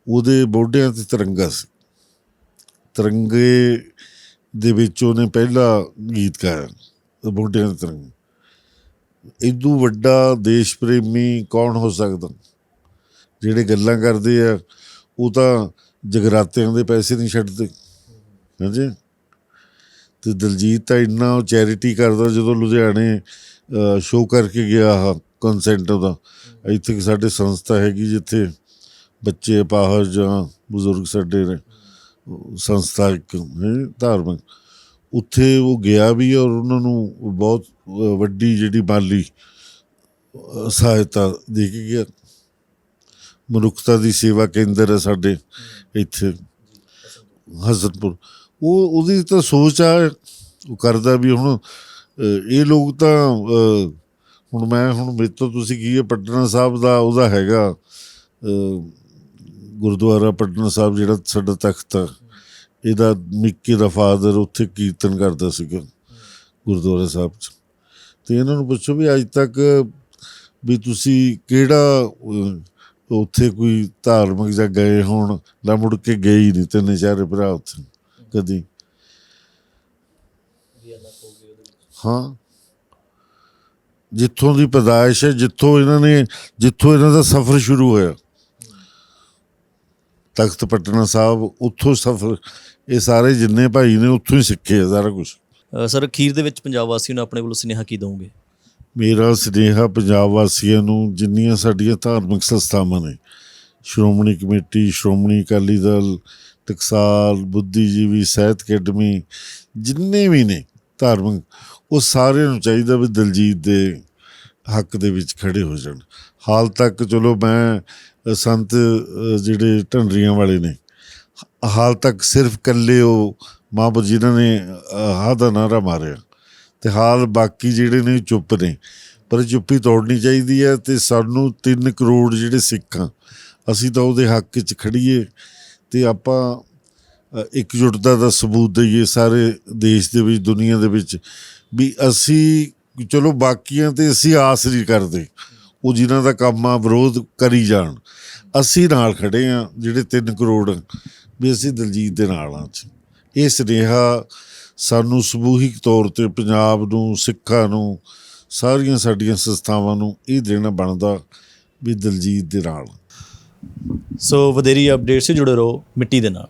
Speaker 1: ਉਹਦੇ ਬੋਡਿਆਂ ਤੇ ਤਿਰੰਗਾ ਸੀ। ਤਿਰੰਗੇ ਦੇ ਵਿੱਚ ਉਹਨੇ ਪਹਿਲਾ ਗੀਤ ਗਾਇਆ ਬੋਡਿਆਂ ਤੇ ਤਿਰੰਗਾ। ਇਦੋਂ ਵੱਡਾ ਦੇਸ਼ ਪ੍ਰੇਮੀ ਕੌਣ ਹੋ ਸਕਦਾ? ਜਿਹੜੇ ਗੱਲਾਂ ਕਰਦੇ ਆ, ਉਹ ਤਾਂ ਜਗਰਾਤਿਆਂ ਦੇ ਪੈਸੇ ਨਹੀਂ ਛੱਡਦੇ। ਹਾਂਜੀ? ਤੇ ਦਲਜੀਤ ਤਾਂ ਇੰਨਾ ਚੈਰਿਟੀ ਕਰਦਾ ਜਦੋਂ ਲੁਧਿਆਣੇ ਸ਼ੋਅ ਕਰਕੇ ਗਿਆ ਕੰਸੈਂਟ ਕਨਸੈਂਟ ਦਾ। ਇੱਥੇ ਸਾਡੇ ਸੰਸਥਾ ਹੈਗੀ ਜਿੱਥੇ ਬੱਚੇ ਅਪਾਹਜ ਜਾਂ ਬਜ਼ੁਰਗ ਸਾਡੇ ਨੇ, ਸੰਸਥਾ ਇੱਕ ਹੈ, ਧਾਰਮਿਕ। ਉੱਥੇ ਉਹ ਗਿਆ ਵੀ ਔਰ ਉਹਨਾਂ ਨੂੰ ਬਹੁਤ ਵੱਡੀ ਜਿਹੜੀ ਮਾਲੀ ਸਹਾਇਤਾ ਦੇ ਕੇ ਗਿਆ। ਮਨੁੱਖਤਾ ਦੀ ਸੇਵਾ ਕੇਂਦਰ ਹੈ ਸਾਡੇ ਇੱਥੇ ਹਸਨਪੁਰ ਉਹ, ਉਹਦੀ ਤਾਂ ਸੋਚ ਆ, ਉਹ ਕਰਦਾ ਵੀ ਹੁਣ ਇਹ ਲੋਕ ਤਾਂ ਹੁਣ ਮੈਂ ਹੁਣ ਮੇਰੇ ਤੋਂ ਤੁਸੀਂ ਕੀ ਹੈ ਪਟਨਾ ਸਾਹਿਬ ਦਾ ਉਹਦਾ ਹੈਗਾ ਗੁਰਦੁਆਰਾ ਪਟਨਾ ਸਾਹਿਬ ਜਿਹੜਾ ਸਾਡਾ ਤਖਤ ਆ। ਇਹਦਾ ਮਿੱਕੀ ਦਾ ਫਾਦਰ ਉੱਥੇ ਕੀਰਤਨ ਕਰਦਾ ਸੀਗਾ ਗੁਰਦੁਆਰਾ ਸਾਹਿਬ 'ਚ। ਤੇ ਇਹਨਾਂ ਨੂੰ ਪੁੱਛੋ ਵੀ ਅੱਜ ਤੱਕ ਵੀ ਤੁਸੀਂ ਕਿਹੜਾ ਉੱਥੇ ਕੋਈ ਧਾਰਮਿਕ ਜਾਂ ਗਏ ਹੋਣ ਨਾ ਮੁੜ ਕੇ ਗਏ ਹੀ ਨਹੀਂ ਤਿੰਨੇ ਚਾਰੇ ਭਰਾ ਉੱਥੇ ਕਦੀ? ਹਾਂ। ਜਿੱਥੋਂ ਦੀ ਪੈਦਾਇਸ਼ ਹੈ ਜਿੱਥੋਂ ਇਹਨਾਂ ਨੇ ਜਿੱਥੋਂ ਇਹਨਾਂ ਦਾ ਸਫ਼ਰ ਸ਼ੁਰੂ ਹੋਇਆ। ਤਖਤ ਪਟਨਾ ਸਾਹਿਬ ਉੱਥੋਂ ਸਫ਼ਰ ਇਹ ਸਾਰੇ ਜਿੰਨੇ ਭਾਈ ਨੇ ਉੱਥੋਂ ਹੀ ਸਿੱਖੇ ਆ ਸਾਰਾ ਕੁਝ
Speaker 2: ਸਰ ਅਖੀਰ ਦੇ ਵਿੱਚ ਪੰਜਾਬ ਵਾਸੀਆਂ ਨੂੰ ਆਪਣੇ ਵੱਲੋਂ ਸੁਨੇਹਾ ਕੀ ਦਵੋਗੇ
Speaker 1: ਮੇਰਾ ਸੁਨੇਹਾ ਪੰਜਾਬ ਵਾਸੀਆਂ ਨੂੰ ਜਿੰਨੀਆਂ ਸਾਡੀਆਂ ਧਾਰਮਿਕ ਸੰਸਥਾਵਾਂ ਨੇ ਸ਼੍ਰੋਮਣੀ ਕਮੇਟੀ ਸ਼੍ਰੋਮਣੀ ਅਕਾਲੀ ਦਲ ਟਕਸਾਲ ਬੁੱਧੀਜੀਵੀ ਸਾਹਿਤ ਅਕੈਡਮੀ ਜਿੰਨੇ ਵੀ ਨੇ ਧਾਰਮਿਕ ਉਹ ਸਾਰਿਆਂ ਨੂੰ ਚਾਹੀਦਾ ਵੀ ਦਲਜੀਤ ਦੇ ਹੱਕ ਦੇ ਵਿੱਚ ਖੜੇ ਹੋ ਜਾਣ। ਹਾਲ ਤੱਕ ਚਲੋ ਮੈਂ ਸੰਤ ਜਿਹੜੇ ਢੰਡਰੀਆਂ ਵਾਲੇ ਨੇ ਹਾਲ ਤੱਕ ਸਿਰਫ ਕੱਲੇ ਉਹ ਮਹਾਂਪੁਰ ਜਿਨ੍ਹਾਂ ਨੇ ਹਾ ਦਾ ਨਾਰਾ ਮਾਰਿਆ। ਤੇ ਹਾਲ ਬਾਕੀ ਜਿਹੜੇ ਨੇ ਚੁੱਪ ਨੇ। ਪਰ ਚੁੱਪੀ ਤੋੜਨੀ ਚਾਹੀਦੀ ਹੈ ਤੇ ਸਾਨੂੰ 3 ਕਰੋੜ ਜਿਹੜੇ ਸਿੱਖਾਂ ਅਸੀਂ ਤਾਂ ਉਹਦੇ ਹੱਕ 'ਚ ਖੜੀਏ ਤੇ ਆਪਾਂ ਅ, ਇਕਜੁੱਟਤਾ ਦਾ ਸਬੂਤ ਦਈਏ ਸਾਰੇ ਦੇਸ਼ ਦੇ ਵਿੱਚ ਦੁਨੀਆ ਦੇ ਵਿੱਚ। ਵੀ ਅਸੀਂ, ਚਲੋ ਬਾਕੀਆਂ ਤੇ ਅਸੀਂ ਆਸ ਨਹੀਂ ਕਰਦੇ। ਉਹ ਜਿਨ੍ਹਾਂ ਦਾ ਕੰਮ ਆ, ਵਿਰੋਧ ਕਰੀ ਜਾਣ। ਅਸੀਂ ਨਾਲ ਖੜੇ ਆ, ਜਿਹੜੇ 3 ਕਰੋੜ ਵੀ ਅਸੀਂ ਦਲਜੀਤ ਦੇ ਨਾਲ ਆ ਇਹ ਸੁਨੇਹਾ ਸਾਨੂੰ ਸਮੂਹਿਕ ਤੌਰ ਤੇ ਪੰਜਾਬ ਨੂੰ, ਸਿੱਖਾਂ ਨੂੰ, ਸਾਰੀਆਂ ਸਾਡੀਆਂ ਸੰਸਥਾਵਾਂ ਨੂੰ ਇਹ ਦੇਣਾ ਬਣਦਾ ਵੀ ਦਲਜੀਤ ਦੇ ਨਾਲ
Speaker 2: ਸੋ ਵਧੇਰੀ ਅਪਡੇਟਸ ਜੁੜੇ ਰਹੋ ਮਿੱਟੀ ਦੇ ਨਾਲ।